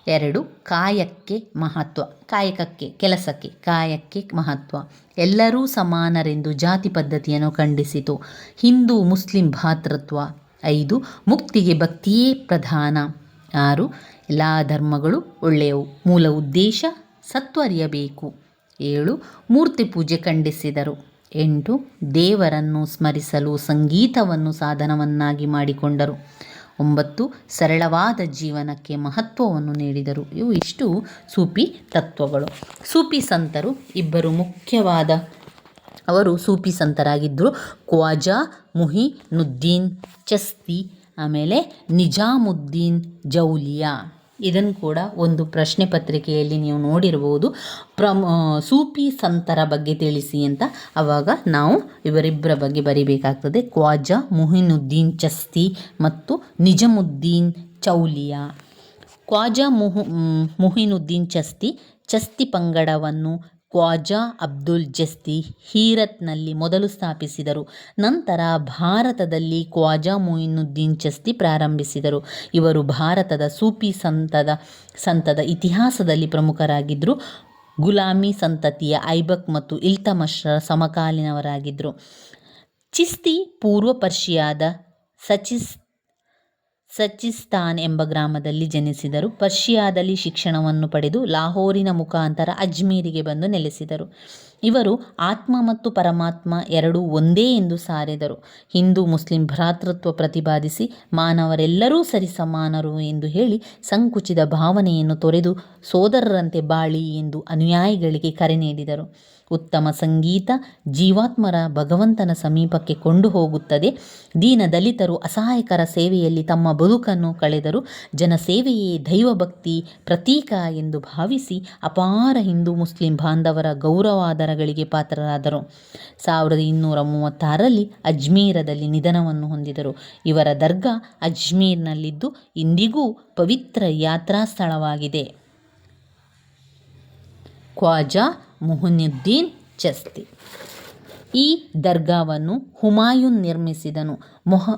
ಎರಡು, ಕಾಯಕ್ಕೆ ಮಹತ್ವ. ಕಾಯಕಕ್ಕೆ, ಕೆಲಸಕ್ಕೆ, ಕಾಯಕ್ಕೆ ಮಹತ್ವ. ಎಲ್ಲರೂ ಸಮಾನರೆಂದು ಜಾತಿ ಪದ್ಧತಿಯನ್ನು ಖಂಡಿಸಿತು. ಹಿಂದೂ, ಮುಸ್ಲಿಂ ಭಾತೃತ್ವ. ಐದು, ಮುಕ್ತಿಗೆ ಭಕ್ತಿಯೇ ಪ್ರಧಾನ. ಆರು, ಎಲ್ಲ ಧರ್ಮಗಳು ಒಳ್ಳೆಯವು. ಮೂಲ ಉದ್ದೇಶ ಸತ್ವರಿಯಬೇಕು ಏಳು, ಮೂರ್ತಿ ಪೂಜೆ ಖಂಡಿಸಿದರು. ಎಂಟು, ದೇವರನ್ನು ಸ್ಮರಿಸಲು ಸಂಗೀತವನ್ನು ಸಾಧನವನ್ನಾಗಿ ಮಾಡಿಕೊಂಡರು. ಒಂಬತ್ತು ಸರಳವಾದ ಜೀವನಕ್ಕೆ ಮಹತ್ವವನ್ನು ನೀಡಿದರು. ಇವು ಇಷ್ಟು ಸೂಫಿ ತತ್ವಗಳು. ಸೂಫಿ ಸಂತರು ಇಬ್ಬರು ಮುಖ್ಯವಾದ ಅವರು ಸೂಫಿ ಸಂತರಾಗಿದ್ದರು. ಖ್ವಾಜಾ ಮುಹಿನುದ್ದೀನ್ ಚಸ್ತಿ, ಆಮೇಲೆ ನಿಜಾಮುದ್ದೀನ್ ಜೌಲಿಯಾ. ಇದನ್ನು ಕೂಡ ಒಂದು ಪ್ರಶ್ನೆ ಪತ್ರಿಕೆಯಲ್ಲಿ ನೀವು ನೋಡಿರ್ಬೋದು. ಪ್ರಮ ಸೂಫಿ ಸಂತರ ಬಗ್ಗೆ ತಿಳಿಸಿ ಅಂತ ಆವಾಗ ನಾವು ಇವರಿಬ್ಬರ ಬಗ್ಗೆ ಬರಿಬೇಕಾಗ್ತದೆ. ಖ್ವಾಜಾ ಮುಹಿನುದ್ದೀನ್ ಚಸ್ತಿ ಮತ್ತು ನಿಜಮುದ್ದೀನ್ ಚೌಲಿಯಾ. ಖ್ವಾಜಾ ಮುಹು ಮುಹಿನುದ್ದೀನ್ ಚಸ್ತಿ ಚಸ್ತಿ ಪಂಗಡವನ್ನು ಖ್ವಾಜಾ ಅಬ್ದುಲ್ ಜಸ್ತಿ ಹೀರತ್ನಲ್ಲಿ ಮೊದಲು ಸ್ಥಾಪಿಸಿದರು. ನಂತರ ಭಾರತದಲ್ಲಿ ಖ್ವಾಜಾ ಮೊಯಿನುದ್ದೀನ್ ಚಸ್ತಿ ಪ್ರಾರಂಭಿಸಿದರು. ಇವರು ಭಾರತದ ಸೂಫಿ ಸಂತದ ಸಂತದ ಇತಿಹಾಸದಲ್ಲಿ ಪ್ರಮುಖರಾಗಿದ್ದರು. ಗುಲಾಮಿ ಸಂತತಿಯ ಐಬಕ್ ಮತ್ತು ಇಲ್ತಮಶ್ರ ಸಮಕಾಲೀನವರಾಗಿದ್ದರು. ಚಿಸ್ತಿ ಪೂರ್ವ ಪರ್ಷಿಯಾದ ಸಚಿಸ್ ಸಚಿಸ್ತಾನ್ ಎಂಬ ಗ್ರಾಮದಲ್ಲಿ ಜನಿಸಿದರು. ಪರ್ಷಿಯಾದಲ್ಲಿ ಶಿಕ್ಷಣವನ್ನು ಪಡೆದು ಲಾಹೋರಿನ ಮುಖಾಂತರ ಅಜ್ಮೀರಿಗೆ ಬಂದು ನೆಲೆಸಿದರು. ಇವರು ಆತ್ಮ ಮತ್ತು ಪರಮಾತ್ಮ ಎರಡೂ ಒಂದೇ ಎಂದು ಸಾರಿದರು. ಹಿಂದೂ ಮುಸ್ಲಿಂ ಭ್ರಾತೃತ್ವ ಪ್ರತಿಪಾದಿಸಿ ಮಾನವರೆಲ್ಲರೂ ಸರಿಸಮಾನರು ಎಂದು ಹೇಳಿ ಸಂಕುಚಿತ ಭಾವನೆಯನ್ನು ತೊರೆದು ಸೋದರರಂತೆ ಬಾಳಿ ಎಂದು ಅನುಯಾಯಿಗಳಿಗೆ ಕರೆ ನೀಡಿದರು. ಉತ್ತಮ ಸಂಗೀತ ಜೀವಾತ್ಮರ ಭಗವಂತನ ಸಮೀಪಕ್ಕೆ ಕೊಂಡು ಹೋಗುತ್ತದೆ. ದೀನ ದಲಿತರು ಅಸಹಾಯಕರ ಸೇವೆಯಲ್ಲಿ ತಮ್ಮ ಬದುಕನ್ನು ಕಳೆದರು. ಜನಸೇವೆಯೇ ದೈವಭಕ್ತಿ ಪ್ರತೀಕ ಎಂದು ಭಾವಿಸಿ ಅಪಾರ ಹಿಂದೂ ಮುಸ್ಲಿಂ ಬಾಂಧವರ ಗೌರವಾದರಗಳಿಗೆ ಪಾತ್ರರಾದರು. ಸಾವಿರದ ಇನ್ನೂರ ಮೂವತ್ತಾರರಲ್ಲಿ ಅಜ್ಮೀರದಲ್ಲಿ ನಿಧನವನ್ನು ಹೊಂದಿದರು. ಇವರ ದರ್ಗಾ ಅಜ್ಮೀರ್ನಲ್ಲಿದ್ದು ಇಂದಿಗೂ ಪವಿತ್ರ ಯಾತ್ರಾ ಸ್ಥಳವಾಗಿದೆ. ಖ್ವಾಜಾ ಮುಹುನುದ್ದೀನ್ ಚಸ್ತಿ ಈ ದರ್ಗಾವನ್ನು ಹುಮಾಯೂನ್ ನಿರ್ಮಿಸಿದನು. ಮೊಹ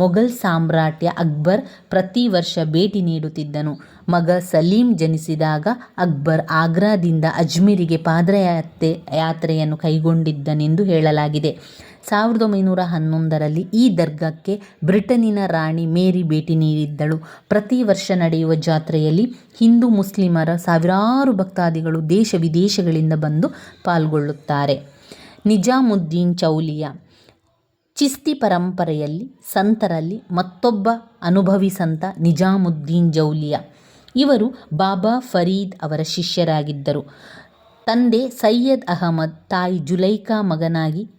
ಮೊಘಲ್ ಸಾಮ್ರಾಟ್ಯ ಅಕ್ಬರ್ ಪ್ರತಿ ವರ್ಷ ಭೇಟಿ ನೀಡುತ್ತಿದ್ದನು. ಮಗ ಸಲೀಂ ಜನಿಸಿದಾಗ ಅಕ್ಬರ್ ಆಗ್ರಾದಿಂದ ಅಜ್ಮೀರಿಗೆ ಪಾದ್ರಯಾತ್ರೆ ಯಾತ್ರೆಯನ್ನು ಕೈಗೊಂಡಿದ್ದನೆಂದು ಹೇಳಲಾಗಿದೆ. ಸಾವಿರದ ಒಂಬೈನೂರ ಹನ್ನೊಂದರಲ್ಲಿ ಈ ದರ್ಗಾಕ್ಕೆ ಬ್ರಿಟನ್ನಿನ ರಾಣಿ ಮೇರಿ ಭೇಟಿ ನೀಡಿದ್ದಳು. ಪ್ರತಿ ವರ್ಷ ನಡೆಯುವ ಜಾತ್ರೆಯಲ್ಲಿ ಹಿಂದೂ ಮುಸ್ಲಿಮರ ಸಾವಿರಾರು ಭಕ್ತಾದಿಗಳು ದೇಶ ವಿದೇಶಗಳಿಂದ ಬಂದು ಪಾಲ್ಗೊಳ್ಳುತ್ತಾರೆ. ನಿಜಾಮುದ್ದೀನ್ ಚೌಲಿಯ ಚಿಸ್ತಿ ಪರಂಪರೆಯಲ್ಲಿ ಸಂತರಲ್ಲಿ ಮತ್ತೊಬ್ಬ ಅನುಭವಿ ಸಂತ ನಿಜಾಮುದ್ದೀನ್ ಜೌಲಿಯ. ಇವರು ಬಾಬಾ ಫರೀದ್ ಅವರ ಶಿಷ್ಯರಾಗಿದ್ದರು. ತಂದೆ ಸೈಯದ್ ಅಹಮದ್ ತಾಯಿ ಜುಲೈಕಾ ಮಗನಾಗಿ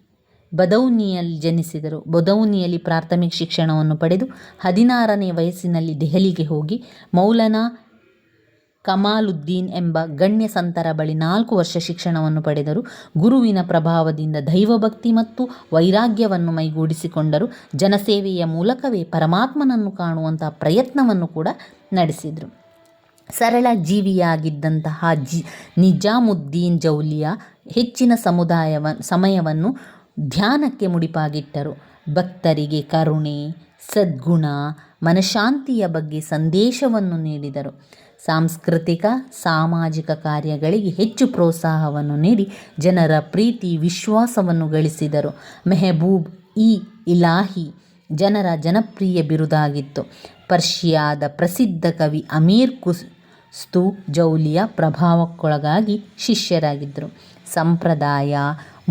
ಬದೌನಿಯಲ್ಲಿ ಜನಿಸಿದರು. ಬದೌನಿಯಲ್ಲಿ ಪ್ರಾಥಮಿಕ ಶಿಕ್ಷಣವನ್ನು ಪಡೆದು ಹದಿನಾರನೇ ವಯಸ್ಸಿನಲ್ಲಿ ದೆಹಲಿಗೆ ಹೋಗಿ ಮೌಲಾನಾ ಕಮಾಲುದ್ದೀನ್ ಎಂಬ ಗಣ್ಯ ಸಂತರ ಬಳಿ ನಾಲ್ಕು ವರ್ಷ ಶಿಕ್ಷಣವನ್ನು ಪಡೆದರು. ಗುರುವಿನ ಪ್ರಭಾವದಿಂದ ದೈವಭಕ್ತಿ ಮತ್ತು ವೈರಾಗ್ಯವನ್ನು ಮೈಗೂಡಿಸಿಕೊಂಡರು. ಜನಸೇವೆಯ ಮೂಲಕವೇ ಪರಮಾತ್ಮನನ್ನು ಕಾಣುವಂತಹ ಪ್ರಯತ್ನವನ್ನು ಕೂಡ ನಡೆಸಿದರು. ಸರಳ ಜೀವಿಯಾಗಿದ್ದಂತಹ ಜಿ ನಿಜಾಮುದ್ದೀನ್ ಜೌಲಿಯಾ ಹೆಚ್ಚಿನ ಸಮುದಾಯವ ಸಮಯವನ್ನು ಧ್ಯಾನಕ್ಕೆ ಮುಡಿಪಾಗಿಟ್ಟರು. ಭಕ್ತರಿಗೆ ಕರುಣೆ, ಸದ್ಗುಣ, ಮನಃಶಾಂತಿಯ ಬಗ್ಗೆ ಸಂದೇಶವನ್ನು ನೀಡಿದರು. ಸಾಂಸ್ಕೃತಿಕ, ಸಾಮಾಜಿಕ ಕಾರ್ಯಗಳಿಗೆ ಹೆಚ್ಚು ಪ್ರೋತ್ಸಾಹವನ್ನು ನೀಡಿ ಜನರ ಪ್ರೀತಿ, ವಿಶ್ವಾಸವನ್ನು ಗಳಿಸಿದರು. ಮೆಹಬೂಬ್ ಇ ಇಲಾಹಿ ಜನರ ಜನಪ್ರಿಯ ಬಿರುದಾಗಿತ್ತು. ಪರ್ಷಿಯಾದ ಪ್ರಸಿದ್ಧ ಕವಿ ಅಮೀರ್ ಕುಸ್ತು ಜೌಲಿಯ ಪ್ರಭಾವಕ್ಕೊಳಗಾಗಿ ಶಿಷ್ಯರಾಗಿದ್ದರು. ಸಂಪ್ರದಾಯ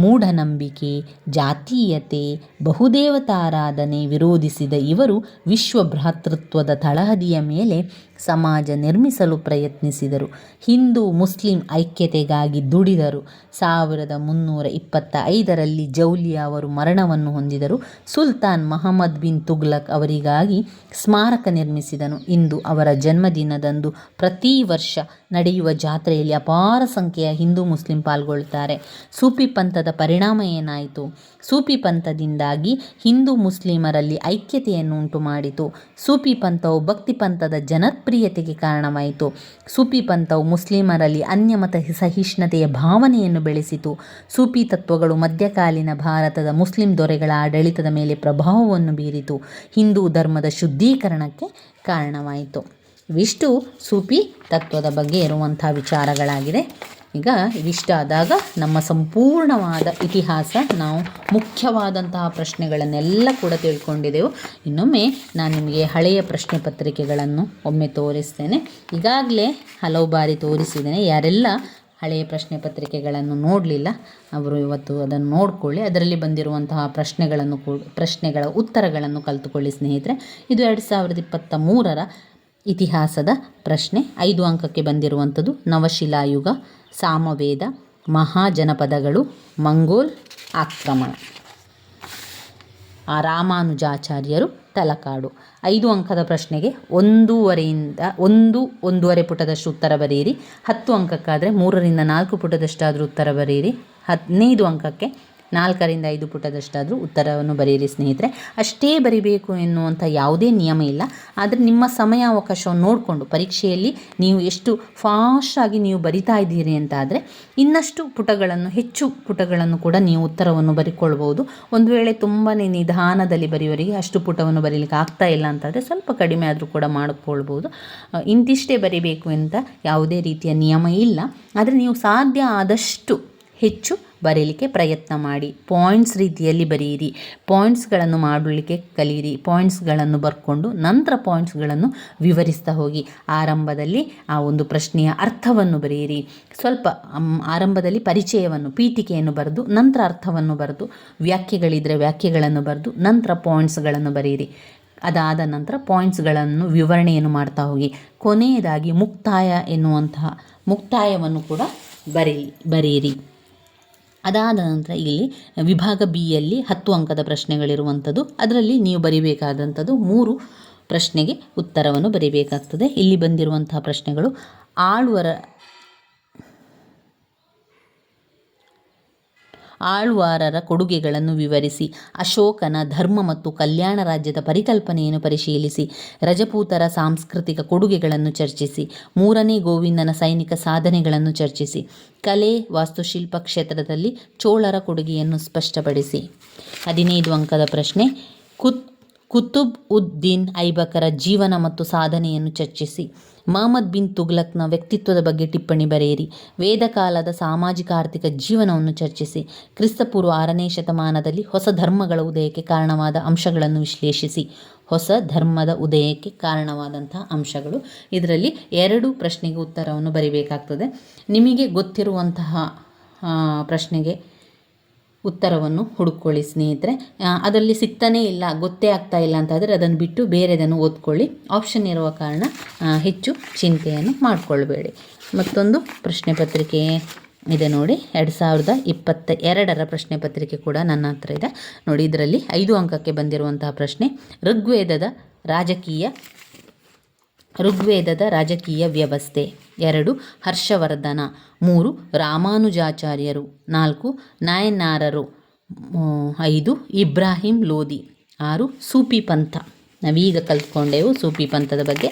ಮೂಢನಂಬಿಕೆ, ಜಾತೀಯತೆ, ಬಹುದೇವತಾರಾಧನೆ ವಿರೋಧಿಸಿದ ಇವರು ವಿಶ್ವ ಭ್ರಾತೃತ್ವದ ತಳಹದಿಯ ಮೇಲೆ ಸಮಾಜ ನಿರ್ಮಿಸಲು ಪ್ರಯತ್ನಿಸಿದರು. ಹಿಂದೂ ಮುಸ್ಲಿಂ ಐಕ್ಯತೆಗಾಗಿ ದುಡಿದರು. ಸಾವಿರದ ಮುನ್ನೂರ ಇಪ್ಪತ್ತ ಐದರಲ್ಲಿ ಜೌಲಿಯಾ ಅವರು ಮರಣವನ್ನು ಹೊಂದಿದರು. ಸುಲ್ತಾನ್ ಮಹಮ್ಮದ್ ಬಿನ್ ತುಗ್ಲಕ್ ಅವರಿಗಾಗಿ ಸ್ಮಾರಕ ನಿರ್ಮಿಸಿದನು. ಇಂದು ಅವರ ಜನ್ಮದಿನದಂದು ಪ್ರತಿ ವರ್ಷ ನಡೆಯುವ ಜಾತ್ರೆಯಲ್ಲಿ ಅಪಾರ ಸಂಖ್ಯೆಯ ಹಿಂದೂ ಮುಸ್ಲಿಂ ಪಾಲ್ಗೊಳ್ತಾರೆ ಸೂಫಿ ಪಂಥದ ಪರಿಣಾಮ ಏನಾಯಿತು? ಸೂಫಿ ಪಂಥದಿಂದಾಗಿ ಹಿಂದೂ ಮುಸ್ಲಿಮರಲ್ಲಿ ಐಕ್ಯತೆಯನ್ನು ಉಂಟು ಮಾಡಿತು ಸೂಫಿ ಪಂಥವು ಭಕ್ತಿ ಪಂಥದ ಜನಪ್ರಿಯತೆಗೆ ಕಾರಣವಾಯಿತು. ಸೂಫಿ ಪಂಥವು ಮುಸ್ಲಿಮರಲ್ಲಿ ಅನ್ಯಮತ ಸಹಿಷ್ಣುತೆಯ ಭಾವನೆಯನ್ನು ಬೆಳೆಸಿತು. ಸೂಫಿ ತತ್ವಗಳು ಮಧ್ಯಕಾಲೀನ ಭಾರತದ ಮುಸ್ಲಿಂ ದೊರೆಗಳ ಆಡಳಿತದ ಮೇಲೆ ಪ್ರಭಾವವನ್ನು ಬೀರಿತು. ಹಿಂದೂ ಧರ್ಮದ ಶುದ್ಧೀಕರಣಕ್ಕೆ ಕಾರಣವಾಯಿತು. ಇವಿಷ್ಟು ಸೂಪಿ ತತ್ವದ ಬಗ್ಗೆ ಇರುವಂಥ ವಿಚಾರಗಳಾಗಿದೆ ಈಗ ಇವಿಷ್ಟಾದಾಗ ನಮ್ಮ ಸಂಪೂರ್ಣವಾದ ಇತಿಹಾಸ, ನಾವು ಮುಖ್ಯವಾದಂತಹ ಪ್ರಶ್ನೆಗಳನ್ನೆಲ್ಲ ಕೂಡ ತಿಳ್ಕೊಂಡಿದ್ದೆವು ಇನ್ನೊಮ್ಮೆ ನಾನು ನಿಮಗೆ ಹಳೆಯ ಪ್ರಶ್ನೆ ಪತ್ರಿಕೆಗಳನ್ನು ಒಮ್ಮೆ ತೋರಿಸ್ತೇನೆ. ಈಗಾಗಲೇ ಹಲವು ಬಾರಿ ತೋರಿಸಿದ್ದೇನೆ. ಯಾರೆಲ್ಲ ಹಳೆಯ ಪ್ರಶ್ನೆ ಪತ್ರಿಕೆಗಳನ್ನು ನೋಡಲಿಲ್ಲ, ಅವರು ಇವತ್ತು ಅದನ್ನು ನೋಡಿಕೊಳ್ಳಿ. ಅದರಲ್ಲಿ ಬಂದಿರುವಂತಹ ಪ್ರಶ್ನೆಗಳನ್ನು ಪ್ರಶ್ನೆಗಳ ಉತ್ತರಗಳನ್ನು ಕಲಿತುಕೊಳ್ಳಿ ಸ್ನೇಹಿತರೆ. ಇದು ಎರಡು ಸಾವಿರದ ಇಪ್ಪತ್ತ ಮೂರರ ಇತಿಹಾಸದ ಪ್ರಶ್ನೆ. ಐದು ಅಂಕಕ್ಕೆ ಬಂದಿರುವಂಥದ್ದು ನವಶಿಲಾಯುಗ, ಸಾಮವೇದ, ಮಹಾಜನಪದಗಳು, ಮಂಗೋಲ್ ಆಕ್ರಮಣ. ಆ ರಾಮಾನುಜಾಚಾರ್ಯರು ತಲಕಾಡು. ಐದು ಅಂಕದ ಪ್ರಶ್ನೆಗೆ ಒಂದೂವರೆಯಿಂದ ಒಂದು, ಒಂದೂವರೆ ಪುಟದಷ್ಟು ಉತ್ತರ ಬರೆಯಿರಿ. ಹತ್ತು ಅಂಕಕ್ಕಾದರೆ ಮೂರರಿಂದ ನಾಲ್ಕು ಪುಟದಷ್ಟಾದರೂ ಉತ್ತರ ಬರೆಯಿರಿ. ಹದಿನೈದು ಅಂಕಕ್ಕೆ ನಾಲ್ಕರಿಂದ ಐದು ಪುಟದಷ್ಟಾದರೂ ಉತ್ತರವನ್ನು ಬರೆಯಿರಿ ಸ್ನೇಹಿತರೆ. ಅಷ್ಟೇ ಬರಿಬೇಕು ಎನ್ನುವಂಥ ಯಾವುದೇ ನಿಯಮ ಇಲ್ಲ. ಆದರೆ ನಿಮ್ಮ ಸಮಯ ಅವಕಾಶವನ್ನು ನೋಡಿಕೊಂಡು ಪರೀಕ್ಷೆಯಲ್ಲಿ ನೀವು ಎಷ್ಟು ಫಾಸ್ಟಾಗಿ ನೀವು ಬರಿತಾ ಇದ್ದೀರಿ ಅಂತ ಆದರೆ ಇನ್ನಷ್ಟು ಪುಟಗಳನ್ನು, ಹೆಚ್ಚು ಪುಟಗಳನ್ನು ಕೂಡ ನೀವು ಉತ್ತರವನ್ನು ಬರಿಕೊಳ್ಬೋದು ಒಂದು ವೇಳೆ ತುಂಬಾ ನಿಧಾನದಲ್ಲಿ ಬರೆಯುವವರಿಗೆ ಅಷ್ಟು ಪುಟವನ್ನು ಬರೀಲಿಕ್ಕೆ ಆಗ್ತಾ ಇಲ್ಲ ಅಂತಂದರೆ ಸ್ವಲ್ಪ ಕಡಿಮೆ ಆದರೂ ಕೂಡ ಮಾಡಿಕೊಳ್ಬೋದು ಇಂತಿಷ್ಟೇ ಬರಿಬೇಕು ಅಂತ ಯಾವುದೇ ರೀತಿಯ ನಿಯಮ ಇಲ್ಲ. ಆದರೆ ನೀವು ಸಾಧ್ಯ ಆದಷ್ಟು ಹೆಚ್ಚು ಬರೀಲಿಕ್ಕೆ ಪ್ರಯತ್ನ ಮಾಡಿ. ಪಾಯಿಂಟ್ಸ್ ರೀತಿಯಲ್ಲಿ ಬರೆಯಿರಿ. ಪಾಯಿಂಟ್ಸ್ಗಳನ್ನು ಮಾಡಲಿಕ್ಕೆ ಕಲಿಯಿರಿ. ಪಾಯಿಂಟ್ಸ್ಗಳನ್ನು ಬರ್ಕೊಂಡು ನಂತರ ಪಾಯಿಂಟ್ಸ್ಗಳನ್ನು ವಿವರಿಸ್ತಾ ಹೋಗಿ. ಆರಂಭದಲ್ಲಿ ಆ ಒಂದು ಪ್ರಶ್ನೆಯ ಅರ್ಥವನ್ನು ಬರೆಯಿರಿ. ಸ್ವಲ್ಪ ಆರಂಭದಲ್ಲಿ ಪರಿಚಯವನ್ನು, ಪೀಠಿಕೆಯನ್ನು ಬರೆದು, ನಂತರ ಅರ್ಥವನ್ನು ಬರೆದು ವ್ಯಾಖ್ಯೆಗಳಿದ್ದರೆ ವ್ಯಾಖ್ಯೆಗಳನ್ನು ಬರೆದು, ನಂತರ ಪಾಯಿಂಟ್ಸ್ಗಳನ್ನು ಬರೆಯಿರಿ. ಅದಾದ ನಂತರ ಪಾಯಿಂಟ್ಸ್ಗಳನ್ನು ವಿವರಣೆಯನ್ನು ಮಾಡ್ತಾ ಹೋಗಿ. ಕೊನೆಯದಾಗಿ ಮುಕ್ತಾಯ ಎನ್ನುವಂತಹ ಮುಕ್ತಾಯವನ್ನು ಕೂಡ ಬರೀ ಬರೆಯಿರಿ. ಅದಾದ ನಂತರ ಇಲ್ಲಿ ವಿಭಾಗ ಬಿಯಲ್ಲಿ ಹತ್ತು ಅಂಕದ ಪ್ರಶ್ನೆಗಳಿರುವಂಥದ್ದು. ಅದರಲ್ಲಿ ನೀವು ಬರಿಬೇಕಾದಂಥದ್ದು ಮೂರು ಪ್ರಶ್ನೆಗೆ ಉತ್ತರವನ್ನು ಬರಿಬೇಕಾಗ್ತದೆ. ಇಲ್ಲಿ ಬಂದಿರುವಂತಹ ಪ್ರಶ್ನೆಗಳು ಆಳ್ವರ ಆಳ್ವಾರರ ಕೊಡುಗೆಗಳನ್ನು ವಿವರಿಸಿ, ಅಶೋಕನ ಧರ್ಮ ಮತ್ತು ಕಲ್ಯಾಣ ರಾಜ್ಯದ ಪರಿಕಲ್ಪನೆಯನ್ನು ಪರಿಶೀಲಿಸಿ, ರಜಪೂತರ ಸಾಂಸ್ಕೃತಿಕ ಕೊಡುಗೆಗಳನ್ನು ಚರ್ಚಿಸಿ, ಮೂರನೇ ಗೋವಿಂದನ ಸೈನಿಕ ಸಾಧನೆಗಳನ್ನು ಚರ್ಚಿಸಿ, ಕಲೆ, ವಾಸ್ತುಶಿಲ್ಪ ಕ್ಷೇತ್ರದಲ್ಲಿ ಚೋಳರ ಕೊಡುಗೆಯನ್ನು ಸ್ಪಷ್ಟಪಡಿಸಿ. ಹದಿನೈದು ಅಂಕದ ಪ್ರಶ್ನೆ, ಕುತ್ ಕುತುಬ್ ಉದ್ ದೀನ್ ಐಬಕರ ಜೀವನ ಮತ್ತು ಸಾಧನೆಯನ್ನು ಚರ್ಚಿಸಿ. ಮಹಮ್ಮದ್ ಬಿನ್ ತುಗ್ಲಕ್ನ ವ್ಯಕ್ತಿತ್ವದ ಬಗ್ಗೆ ಟಿಪ್ಪಣಿ ಬರೆಯಿರಿ. ವೇದಕಾಲದ ಸಾಮಾಜಿಕ ಆರ್ಥಿಕ ಜೀವನವನ್ನು ಚರ್ಚಿಸಿ. ಕ್ರಿಸ್ತಪೂರ್ವ ಆರನೇ ಶತಮಾನದಲ್ಲಿ ಹೊಸ ಧರ್ಮಗಳ ಉದಯಕ್ಕೆ ಕಾರಣವಾದ ಅಂಶಗಳನ್ನು ವಿಶ್ಲೇಷಿಸಿ. ಹೊಸ ಧರ್ಮದ ಉದಯಕ್ಕೆ ಕಾರಣವಾದಂತಹ ಅಂಶಗಳು. ಇದರಲ್ಲಿ ಎರಡು ಪ್ರಶ್ನೆಗೆ ಉತ್ತರವನ್ನು ಬರಿಬೇಕಾಗ್ತದೆ. ನಿಮಗೆ ಗೊತ್ತಿರುವಂತಹ ಪ್ರಶ್ನೆಗೆ ಉತ್ತರವನ್ನು ಹುಡುಕೊಳ್ಳಿ, ಸ್ನೇಹಿತರೆ. ಅದರಲ್ಲಿ ಸಿಗ್ತಾನೇ ಇಲ್ಲ, ಗೊತ್ತೇ ಆಗ್ತಾ ಇಲ್ಲ ಅಂತಾದರೆ ಅದನ್ನು ಬಿಟ್ಟು ಬೇರೆದನ್ನು ಓದ್ಕೊಳ್ಳಿ. ಆಪ್ಷನ್ ಇರುವ ಕಾರಣ ಹೆಚ್ಚು ಚಿಂತೆಯನ್ನು ಮಾಡಿಕೊಳ್ಬೇಡಿ. ಮತ್ತೊಂದು ಪ್ರಶ್ನೆ ಪತ್ರಿಕೆ ಇದೆ ನೋಡಿ. ಎರಡು ಸಾವಿರದ ಇಪ್ಪತ್ತ ಎರಡರ ಪ್ರಶ್ನೆ ಪತ್ರಿಕೆ ಕೂಡ ನನ್ನ ಹತ್ರ ಇದೆ. ನೋಡಿ, ಇದರಲ್ಲಿ ಐದು ಅಂಕಕ್ಕೆ ಬಂದಿರುವಂತಹ ಪ್ರಶ್ನೆ. ಋಗ್ವೇದದ ರಾಜಕೀಯ ಋಗ್ವೇದದ ರಾಜಕೀಯ ವ್ಯವಸ್ಥೆ. ಎರಡು, ಹರ್ಷವರ್ಧನ. ಮೂರು, ರಾಮಾನುಜಾಚಾರ್ಯರು. ನಾಲ್ಕು, ನಾಯನಾರರು. ಐದು, ಇಬ್ರಾಹಿಂ ಲೋದಿ ಆರು ಸೂಫಿ ಪಂಥ. ನಾವೀಗ ಕಲ್ತ್ಕೊಂಡೆವು ಸೂಫಿ ಪಂಥದ ಬಗ್ಗೆ.